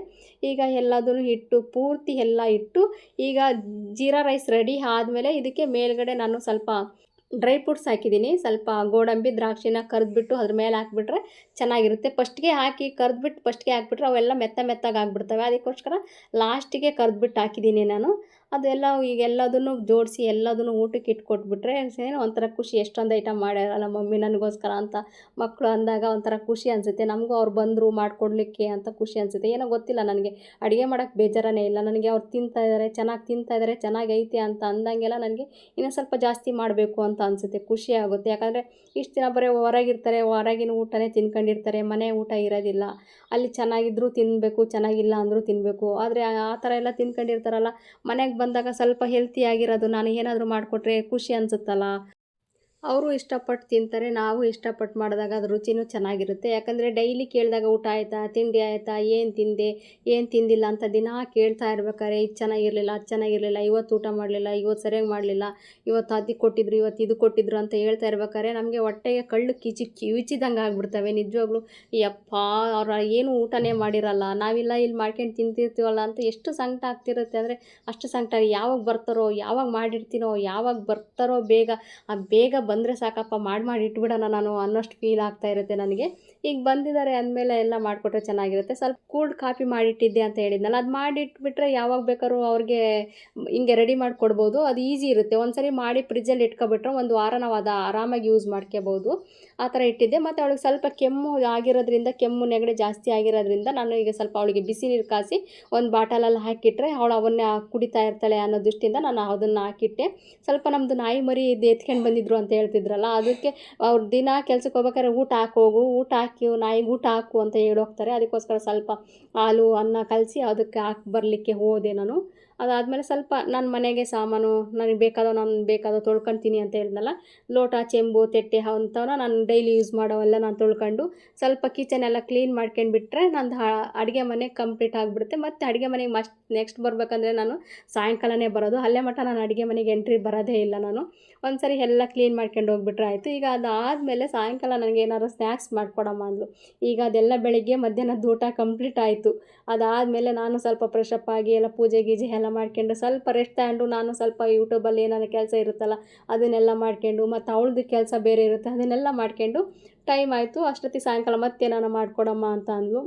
ಈಗ ಎಲ್ಲದನ್ನು ಇಟ್ಟು ಪೂರ್ತಿ ಎಲ್ಲ ಇಟ್ಟು ಈಗ ಜೀರಾ ರೈಸ್ ರೆಡಿ ಆದಮೇಲೆ ಇದಕ್ಕೆ ಮೇಲ್ಗಡೆ ನಾನು ಸ್ವಲ್ಪ ಡ್ರೈ ಫ್ರೂಟ್ಸ್ ಹಾಕಿದ್ದೀನಿ. ಸ್ವಲ್ಪ ಗೋಡಂಬಿ, ದ್ರಾಕ್ಷಿನ ಕರೆದ್ಬಿಟ್ಟು ಅದ್ರ ಮೇಲೆ ಹಾಕ್ಬಿಟ್ರೆ ಚೆನ್ನಾಗಿರುತ್ತೆ. ಫಸ್ಟ್ಗೆ ಹಾಕಿ ಕರೆದ್ಬಿಟ್ಟು ಫಸ್ಟ್ಗೆ ಹಾಕ್ಬಿಟ್ರೆ ಅವೆಲ್ಲ ಮೆತ್ತ ಮೆತ್ತಗೆ ಆಗಿಬಿಡ್ತವೆ. ಅದಕ್ಕೋಸ್ಕರ ಲಾಸ್ಟಿಗೆ ಕರೆದ್ಬಿಟ್ಟು ಹಾಕಿದ್ದೀನಿ ನಾನು. ಅದೆಲ್ಲ ಈಗ ಎಲ್ಲದನ್ನು ಜೋಡಿಸಿ ಎಲ್ಲದನ್ನು ಊಟಕ್ಕೆ ಇಟ್ಕೊಟ್ಬಿಟ್ರೆ ಏನೋ ಒಂಥರ ಖುಷಿ, ಎಷ್ಟೊಂದು ಐಟಮ್ ಮಾಡ್ಯಾರಲ್ಲ ಮಮ್ಮಿ ನನಗೋಸ್ಕರ ಅಂತ ಮಕ್ಕಳು ಅಂದಾಗ ಒಂಥರ ಖುಷಿ ಅನಿಸುತ್ತೆ. ನಮಗೂ ಅವ್ರು ಬಂದರು ಮಾಡಿಕೊಡ್ಲಿಕ್ಕೆ ಅಂತ ಖುಷಿ ಅನಿಸುತ್ತೆ. ಏನೋ ಗೊತ್ತಿಲ್ಲ ನನಗೆ, ಅಡುಗೆ ಮಾಡೋಕ್ಕೆ ಬೇಜಾರನೇ ಇಲ್ಲ. ನನಗೆ ಅವ್ರು ತಿಂತಾ ಇದ್ದಾರೆ ಚೆನ್ನಾಗಿ ತಿಂತಾ ಇದ್ದಾರೆ ಚೆನ್ನಾಗಿ ಐತೆ ಅಂತ ಅಂದಂಗೆಲ್ಲ ನನಗೆ ಇನ್ನೂ ಸ್ವಲ್ಪ ಜಾಸ್ತಿ ಮಾಡಬೇಕು ಅಂತ ಅನಿಸುತ್ತೆ. ಖುಷಿ ಆಗುತ್ತೆ. ಯಾಕಂದರೆ ಇಷ್ಟು ದಿನ ಬರೀ ಹೊರಗಿರ್ತಾರೆ, ಹೊರಗಿನ ಊಟನೇ ತಿನ್ಕೊಂಡಿರ್ತಾರೆ, ಮನೆ ಊಟ ಇರೋದಿಲ್ಲ. ಅಲ್ಲಿ ಚೆನ್ನಾಗಿದ್ದರೂ ತಿನ್ನಬೇಕು ಚೆನ್ನಾಗಿಲ್ಲ ಅಂದರೂ ತಿನ್ನಬೇಕು ಆದರೆ ಆ ಥರ ಎಲ್ಲ ತಿನ್ಕೊಂಡಿರ್ತಾರಲ್ಲ, ಮನೆಗೆ ಬಂದಾಗ ಸ್ವಲ್ಪ ಹೆಲ್ತಿಯಾಗಿರೋದು ನಾನು ಏನಾದರೂ ಮಾಡಿಕೊಟ್ರೆ ಖುಷಿ ಅನಿಸುತ್ತಲ್ಲ? ಅವರು ಇಷ್ಟಪಟ್ಟು ತಿಂತಾರೆ, ನಾವು ಇಷ್ಟಪಟ್ಟು ಮಾಡಿದಾಗ ಅದು ರುಚಿನೂ ಚೆನ್ನಾಗಿರುತ್ತೆ. ಯಾಕಂದರೆ ಡೈಲಿ ಕೇಳಿದಾಗ ಊಟ ಆಯಿತಾ, ತಿಂಡಿ ಆಯಿತಾ, ಏನು ತಿಂದೆ, ಏನು ತಿಂದಿಲ್ಲ ಅಂತ ದಿನ ಕೇಳ್ತಾ ಇರ್ಬೇಕಾದ್ರೆ ಇದು ಚೆನ್ನಾಗಿರಲಿಲ್ಲ, ಅದು ಚೆನ್ನಾಗಿರಲಿಲ್ಲ, ಇವತ್ತು ಊಟ ಮಾಡಲಿಲ್ಲ, ಇವತ್ತು ಸರಿಯಾಗಿ ಮಾಡಲಿಲ್ಲ, ಇವತ್ತು ಅದಕ್ಕೆ ಕೊಟ್ಟಿದ್ರು, ಇವತ್ತು ಇದು ಕೊಟ್ಟಿದ್ರು ಅಂತ ಹೇಳ್ತಾ ಇರ್ಬೇಕಾದ್ರೆ ನಮಗೆ ಹೊಟ್ಟೆಗೆ ಕಳ್ಳು ಕಿಚಿ ಕಿವಿಚಿದಂಗೆ ಆಗಿಬಿಡ್ತವೆ ನಿಜವಾಗ್ಲೂ. ಯಪ್ಪ, ಅವ್ರು ಏನು ಊಟನೇ ಮಾಡಿರಲ್ಲ, ನಾವಿಲ್ಲ ಇಲ್ಲಿ ಮಾಡ್ಕೊಂಡು ತಿಂತಿರ್ತೀವಲ್ಲ ಅಂತ ಎಷ್ಟು ಸಂಕಟ ಆಗ್ತಿರುತ್ತೆ ಅಂದರೆ, ಅಷ್ಟು ಸಂಕಟ ಯಾವಾಗ ಬರ್ತಾರೋ, ಯಾವಾಗ ಮಾಡಿರ್ತೀನೋ, ಯಾವಾಗ ಬರ್ತಾರೋ ಬೇಗ, ಆ ಬೇಗ ಬಂದರೆ ಸಾಕಪ್ಪ, ಮಾಡಿ ಮಾಡಿ, ಇಟ್ಬಿಡೋಣ ನಾನು ಅನ್ನೋಷ್ಟು ಫೀಲ್ ಆಗ್ತಾ ಇರುತ್ತೆ ನನಗೆ. ಈಗ ಬಂದಿದ್ದಾರೆ ಅಂದಮೇಲೆ ಎಲ್ಲ ಮಾಡಿಕೊಟ್ರೆ ಚೆನ್ನಾಗಿರುತ್ತೆ. ಸ್ವಲ್ಪ ಕೂಲ್ಡ್ ಕಾಫಿ ಮಾಡಿಟ್ಟಿದ್ದೆ ಅಂತ ಹೇಳಿದ್ನಲ್ಲ, ಅದು ಮಾಡಿಟ್ಬಿಟ್ರೆ ಯಾವಾಗ ಬೇಕಾದ್ರೂ ಅವ್ರಿಗೆ ಹಿಂಗೆ ರೆಡಿ ಮಾಡಿ ಕೊಡ್ಬೋದು ಅದು ಈಸಿ ಇರುತ್ತೆ. ಒಂದು ಸರಿ ಮಾಡಿ ಫ್ರಿಜ್ಜಲ್ಲಿ ಇಟ್ಕೊಬಿಟ್ರೆ ಒಂದು ವಾರ ನಾವು ಅದು ಆರಾಮಾಗಿ ಯೂಸ್ ಮಾಡ್ಕೋಬೋದು ಆ ಥರ ಇಟ್ಟಿದ್ದೆ. ಮತ್ತು ಅವಳಿಗೆ ಸ್ವಲ್ಪ ಕೆಮ್ಮು ಆಗಿರೋದ್ರಿಂದ ಕೆಮ್ಮು ನೆಗಡಿ ಜಾಸ್ತಿ ಆಗಿರೋದ್ರಿಂದ ನಾನು ಈಗ ಸ್ವಲ್ಪ ಅವಳಿಗೆ ಬಿಸಿ ನೀರು ಕಾಸಿ ಒಂದು ಬಾಟಲಲ್ಲಿ ಹಾಕಿಟ್ಟರೆ ಅವಳು ಅವನ್ನೇ ಕುಡಿತಾ ಇರ್ತಾಳೆ ಅನ್ನೋ ದೃಷ್ಟಿಯಿಂದ ನಾನು ಅದನ್ನು ಹಾಕಿಟ್ಟೆ. ಸ್ವಲ್ಪ ನಮ್ಮದು ನಾಯಿ ಮರಿ ಇದು ಎತ್ಕೊಂಡು ಬಂದಿದ್ರು ಅಂತ ಹೇಳ್ತಿದ್ರಲ್ಲ, ಅದಕ್ಕೆ ಅವ್ರು ದಿನ ಕೆಲ್ಸಕ್ಕೆ ಹೋಗ್ಬೇಕಾದ್ರೆ ಊಟ ಹಾಕೋಗು ಊಟ ಹಾಕಿ ನಾಯಿಗೆ ಊಟ ಹಾಕು ಅಂತ ಹೇಳೋಗ್ತಾರೆ ಅದಕ್ಕೋಸ್ಕರ ಸ್ವಲ್ಪ ಹಾಲು, ಅನ್ನ ಕಲಸಿ ಅದಕ್ಕೆ ಹಾಕಿ ಬರಲಿಕ್ಕೆ ಹೋದೆ ನಾನು. ಅದಾದಮೇಲೆ ಸ್ವಲ್ಪ ನನ್ನ ಮನೆಗೆ ಸಾಮಾನು, ನನಗೆ ಬೇಕಾದ ನಾನು ಬೇಕಾದ ತೊಳ್ಕೊತೀನಿ ಅಂತ ಹೇಳಿದ್ನಲ್ಲ, ಲೋಟ, ಚೆಂಬು, ತೆಟ್ಟೆ ಅಂಥವನ್ನ ನಾನು ಡೈಲಿ ಯೂಸ್ ಮಾಡೋವೆಲ್ಲ ನಾನು ತೊಳ್ಕೊಂಡು ಸ್ವಲ್ಪ ಕಿಚನ್ ಎಲ್ಲ ಕ್ಲೀನ್ ಮಾಡ್ಕೊಂಡ್ಬಿಟ್ರೆ ನಂದು ಅಡುಗೆ ಮನೆ ಕಂಪ್ಲೀಟ್ ಆಗಿಬಿಡುತ್ತೆ. ಮತ್ತು ಅಡುಗೆ ಮನೆಗೆ ಮಸ್ಟ್ ನೆಕ್ಸ್ಟ್ ಬರಬೇಕಂದ್ರೆ ನಾನು ಸಾಯಂಕಾಲನೇ ಬರೋದು. ಅಲ್ಲೇ ಮಟ್ಟ ನಾನು ಅಡುಗೆ ಮನೆಗೆ ಎಂಟ್ರಿ ಬರೋದೇ ಇಲ್ಲ ನಾನು. ಒಂದು ಸರಿ ಎಲ್ಲ ಕ್ಲೀನ್ ಮಾಡ್ಕೊಂಡು ಹೋಗ್ಬಿಟ್ರೆ ಆಯಿತು. ಈಗ ಅದಾದಮೇಲೆ ಸಾಯಂಕಾಲ ನನಗೆ ಏನಾದ್ರು ಸ್ನ್ಯಾಕ್ಸ್ ಮಾಡ್ಕೊಡಮ್ಮ ಈಗ ಅದೆಲ್ಲ ಬೆಳಿಗ್ಗೆ ಮಧ್ಯಾಹ್ನದ ಊಟ ಕಂಪ್ಲೀಟ್ ಆಯಿತು. ಅದಾದಮೇಲೆ ನಾನು ಸ್ವಲ್ಪ ಫ್ರೆಶ್ ಅಪ್ ಆಗಿ ಎಲ್ಲ ಪೂಜೆ ಗೀಜೆ ಎಲ್ಲ ಮಾಡ್ಕೊಂಡು ಸ್ವಲ್ಪ ರೆಸ್ಟ್ ತಗೊಂಡು ನಾನು ಸ್ವಲ್ಪ ಯೂಟ್ಯೂಬಲ್ಲಿ ಏನಾದ್ರು ಕೆಲಸ ಇರುತ್ತಲ್ಲ, ಅದನ್ನೆಲ್ಲ ಮಾಡ್ಕೊಂಡು ಮತ್ತು ಅವಳದು ಕೆಲಸ ಬೇರೆ ಇರುತ್ತೆ, ಅದನ್ನೆಲ್ಲ ಮಾಡ್ಕೊಂಡು ಟೈಮ್ ಆಯಿತು. ಅಷ್ಟೊತ್ತಿ ಸಾಯಂಕಾಲ ಮತ್ತೆ ನಾನು ಮಾಡ್ಕೊಡಮ್ಮ ಅಂತ ಅಂದ್ಲು.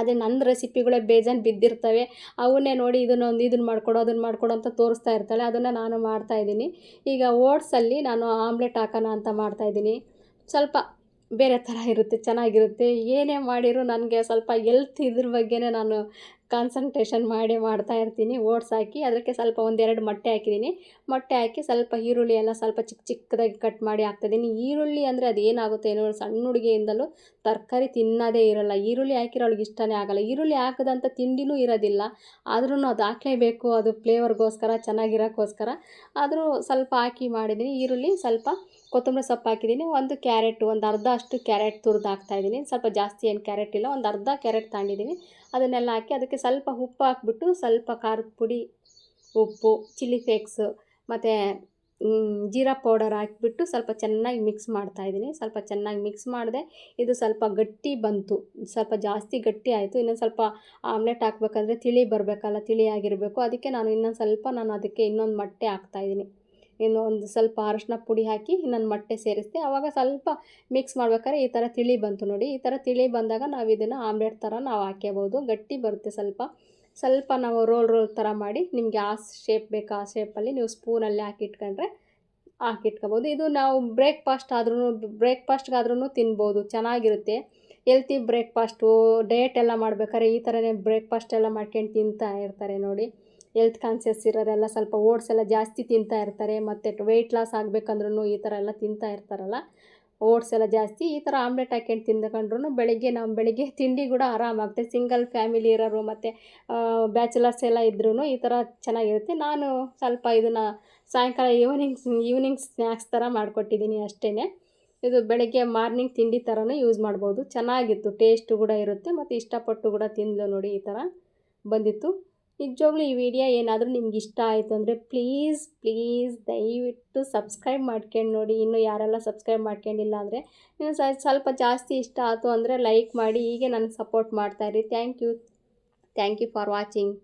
ಅದೇ ನನ್ನ ರೆಸಿಪಿಗಳೇ ಬೇಜಾನ್ ಬಿದ್ದಿರ್ತವೆ. ಅವನ್ನೇ ನೋಡಿ ಇದನ್ನೊಂದು ಇದನ್ನು ಮಾಡಿಕೊಡು ಅದನ್ನು ಮಾಡಿಕೊಡು ಅಂತ ತೋರಿಸ್ತಾ ಇರ್ತಾಳೆ. ಅದನ್ನು ನಾನು ಮಾಡ್ತಾಯಿದ್ದೀನಿ ಈಗ ಓಟ್ಸಲ್ಲಿ ನಾನು ಆಮ್ಲೆಟ್ ಹಾಕೋಣ ಅಂತ ಮಾಡ್ತಾಯಿದ್ದೀನಿ ಸ್ವಲ್ಪ ಬೇರೆ ಥರ ಇರುತ್ತೆ, ಚೆನ್ನಾಗಿರುತ್ತೆ. ಏನೇ ಮಾಡಿರೂ ನನಗೆ ಸ್ವಲ್ಪ ಎಲ್ತ್ ಇದ್ರ ಬಗ್ಗೆನೇ ನಾನು ಕಾನ್ಸಂಟ್ರೇಷನ್ ಮಾಡಿ ಮಾಡ್ತಾ ಇರ್ತೀನಿ. ಓಟ್ಸ್ ಹಾಕಿ ಅದಕ್ಕೆ ಸ್ವಲ್ಪ ಒಂದೆರಡು ಮೊಟ್ಟೆ ಹಾಕಿದ್ದೀನಿ. ಮೊಟ್ಟೆ ಹಾಕಿ ಸ್ವಲ್ಪ ಈರುಳ್ಳಿ ಎಲ್ಲ ಸ್ವಲ್ಪ ಚಿಕ್ಕ ಚಿಕ್ಕದಾಗಿ ಕಟ್ ಮಾಡಿ ಹಾಕ್ತಾಯಿದ್ದೀನಿ ಈರುಳ್ಳಿ ಅಂದರೆ ಅದು ಏನಾಗುತ್ತೆ ಏನೋ ಸಣ್ಣ ಹುಡುಗಿಯಿಂದಲೂ ತರಕಾರಿ ತಿನ್ನೋದೇ ಇರೋಲ್ಲ. ಈರುಳ್ಳಿ ಹಾಕಿರೋ ಅವಳಿಗೆ ಇಷ್ಟನೇ ಆಗೋಲ್ಲ. ಈರುಳ್ಳಿ ಹಾಕದಂಥ ತಿಂಡಿನೂ ಇರೋದಿಲ್ಲ. ಆದ್ರೂ ಅದು ಹಾಕಲೇಬೇಕು. ಅದು ಫ್ಲೇವರ್ಗೋಸ್ಕರ ಚೆನ್ನಾಗಿರೋಕ್ಕೋಸ್ಕರ. ಆದರೂ ಸ್ವಲ್ಪ ಹಾಕಿ ಮಾಡಿದ್ದೀನಿ. ಈರುಳ್ಳಿ ಸ್ವಲ್ಪ ಕೊತ್ತಂಬರಿ ಸೊಪ್ಪು ಹಾಕಿದ್ದೀನಿ. ಒಂದು ಕ್ಯಾರೆಟ್, ಒಂದು ಅರ್ಧ ಅಷ್ಟು ಕ್ಯಾರೆಟ್ ತುರಿದು ಹಾಕ್ತಾಯಿದ್ದೀನಿ ಸ್ವಲ್ಪ ಜಾಸ್ತಿ ಏನು ಕ್ಯಾರೆಟ್ ಇಲ್ಲ, ಒಂದು ಅರ್ಧ ಕ್ಯಾರೆಟ್ ತಗೊಂಡಿದ್ದೀನಿ. ಅದನ್ನೆಲ್ಲ ಹಾಕಿ ಅದಕ್ಕೆ ಸ್ವಲ್ಪ ಉಪ್ಪು ಹಾಕ್ಬಿಟ್ಟು ಸ್ವಲ್ಪ ಖಾರದ ಪುಡಿ, ಉಪ್ಪು, ಚಿಲ್ಲಿ ಫ್ಲೇಕ್ಸ್, ಮತ್ತು ಜೀರಾ ಪೌಡರ್ ಹಾಕಿಬಿಟ್ಟು ಸ್ವಲ್ಪ ಚೆನ್ನಾಗಿ ಮಿಕ್ಸ್ ಮಾಡ್ತಾಯಿದ್ದೀನಿ ಸ್ವಲ್ಪ ಚೆನ್ನಾಗಿ ಮಿಕ್ಸ್ ಮಾಡಿದೆ ಇದು ಸ್ವಲ್ಪ ಗಟ್ಟಿ ಬಂತು. ಸ್ವಲ್ಪ ಜಾಸ್ತಿ ಗಟ್ಟಿ ಆಯಿತು. ಇನ್ನೊಂದು ಸ್ವಲ್ಪ ಆಮ್ಲೆಟ್ ಹಾಕ್ಬೇಕಂದ್ರೆ ತಿಳಿ ಬರಬೇಕಲ್ಲ, ತಿಳಿ ಆಗಿರಬೇಕು. ಅದಕ್ಕೆ ನಾನು ಇನ್ನೊಂದು ಸ್ವಲ್ಪ ನಾನು ಅದಕ್ಕೆ ಇನ್ನೊಂದು ಮೊಟ್ಟೆ ಹಾಕ್ತಾಯಿದ್ದೀನಿ ಇನ್ನು ಒಂದು ಸ್ವಲ್ಪ ಅರಶಿನ ಪುಡಿ ಹಾಕಿ ಇನ್ನೊಂದು ಮೊಟ್ಟೆ ಸೇರಿಸ್ತೆ. ಆವಾಗ ಸ್ವಲ್ಪ ಮಿಕ್ಸ್ ಮಾಡ್ಬೇಕಾದ್ರೆ ಈ ಥರ ತಿಳಿ ಬಂತು ನೋಡಿ. ಈ ಥರ ತಿಳಿ ಬಂದಾಗ ನಾವು ಇದನ್ನು ಆಮ್ಲೆಟ್ ಥರ ನಾವು ಹಾಕ್ಕೋಬೋದು ಗಟ್ಟಿ ಬರುತ್ತೆ ಸ್ವಲ್ಪ. ಸ್ವಲ್ಪ ನಾವು ರೋಲ್ ರೋಲ್ ಥರ ಮಾಡಿ ನಿಮಗೆ ಆ ಶೇಪ್ ಬೇಕು ಆ ಶೇಪಲ್ಲಿ ನೀವು ಸ್ಪೂನಲ್ಲಿ ಹಾಕಿಟ್ಕೊಂಡ್ರೆ ಹಾಕಿಟ್ಕೋಬೋದು ಇದು ನಾವು ಬ್ರೇಕ್ಫಾಸ್ಟ್ ಆದ್ರೂ ಬ್ರೇಕ್ಫಾಸ್ಟ್ಗಾದ್ರೂ ತಿನ್ಬೋದು. ಚೆನ್ನಾಗಿರುತ್ತೆ. ಹೆಲ್ತಿ ಬ್ರೇಕ್ಫಾಸ್ಟು ಡಯಟ್ ಎಲ್ಲ ಮಾಡ್ಬೇಕಾದ್ರೆ ಈ ಥರನೇ ಬ್ರೇಕ್ಫಾಸ್ಟ್ ಎಲ್ಲ ಮಾಡ್ಕೊಂಡು ತಿಂತಾ ಇರ್ತಾರೆ ನೋಡಿ. ಹೆಲ್ತ್ ಕಾನ್ಸಿಯಸ್ ಇರೋರೆಲ್ಲ ಸ್ವಲ್ಪ ಓಟ್ಸ್ ಎಲ್ಲ ಜಾಸ್ತಿ ತಿಂತಾ ಇರ್ತಾರೆ, ಮತ್ತು ವೆಯ್ಟ್ ಲಾಸ್ ಆಗಬೇಕಂದ್ರೂ ಈ ಥರ ಎಲ್ಲ ತಿಂತಾ ಇರ್ತಾರಲ್ಲ ಓಟ್ಸ್ ಎಲ್ಲ ಜಾಸ್ತಿ ಈ ಥರ ಆಮ್ಲೆಟ್ ಹಾಕೊಂಡು ತಿಂದ್ಕೊಂಡ್ರು ಬೆಳಗ್ಗೆ ನಾವು ಬೆಳಗ್ಗೆ ತಿಂಡಿ ಕೂಡ ಆರಾಮಾಗುತ್ತೆ. ಸಿಂಗಲ್ ಫ್ಯಾಮಿಲಿ ಇರೋರು ಮತ್ತು ಬ್ಯಾಚುಲರ್ಸ್ ಎಲ್ಲ ಇದ್ರೂ ಈ ಥರ ಚೆನ್ನಾಗಿರುತ್ತೆ. ನಾನು ಸ್ವಲ್ಪ ಇದನ್ನು ಸಾಯಂಕಾಲ ಈವ್ನಿಂಗ್ ಈವ್ನಿಂಗ್ ಸ್ನ್ಯಾಕ್ಸ್ ಥರ ಮಾಡಿಕೊಟ್ಟಿದ್ದೀನಿ ಅಷ್ಟೇ ಇದು ಬೆಳಗ್ಗೆ ಮಾರ್ನಿಂಗ್ ತಿಂಡಿ ಥರನೂ ಯೂಸ್ ಮಾಡ್ಬೋದು. ಚೆನ್ನಾಗಿತ್ತು ಟೇಸ್ಟು ಕೂಡ ಇರುತ್ತೆ, ಮತ್ತು ಇಷ್ಟಪಟ್ಟು ಕೂಡ ತಿಂದಳು ನೋಡಿ ಈ ಥರ ಬಂದಿತ್ತು. ನಿಜವಾಗ್ಲೂ ಈ ವಿಡಿಯೋ ಏನಾದರೂ ನಿಮ್ಗೆ ಇಷ್ಟ ಆಯಿತು ಅಂದರೆ ಪ್ಲೀಸ್ ಪ್ಲೀಸ್ ದಯವಿಟ್ಟು ಸಬ್ಸ್ಕ್ರೈಬ್ ಮಾಡ್ಕೊಂಡು ನೋಡಿ. ಇನ್ನೂ ಯಾರೆಲ್ಲ ಸಬ್ಸ್ಕ್ರೈಬ್ ಮಾಡ್ಕೊಂಡಿಲ್ಲ ಅಂದರೆ ಇನ್ನು ಸ್ವಲ್ಪ ಜಾಸ್ತಿ ಇಷ್ಟ ಆಯಿತು ಅಂದರೆ ಲೈಕ್ ಮಾಡಿ. ಹೀಗೆ ನನಗೆ support ಮಾಡ್ತಾಯಿರಿ thank you thank you for watching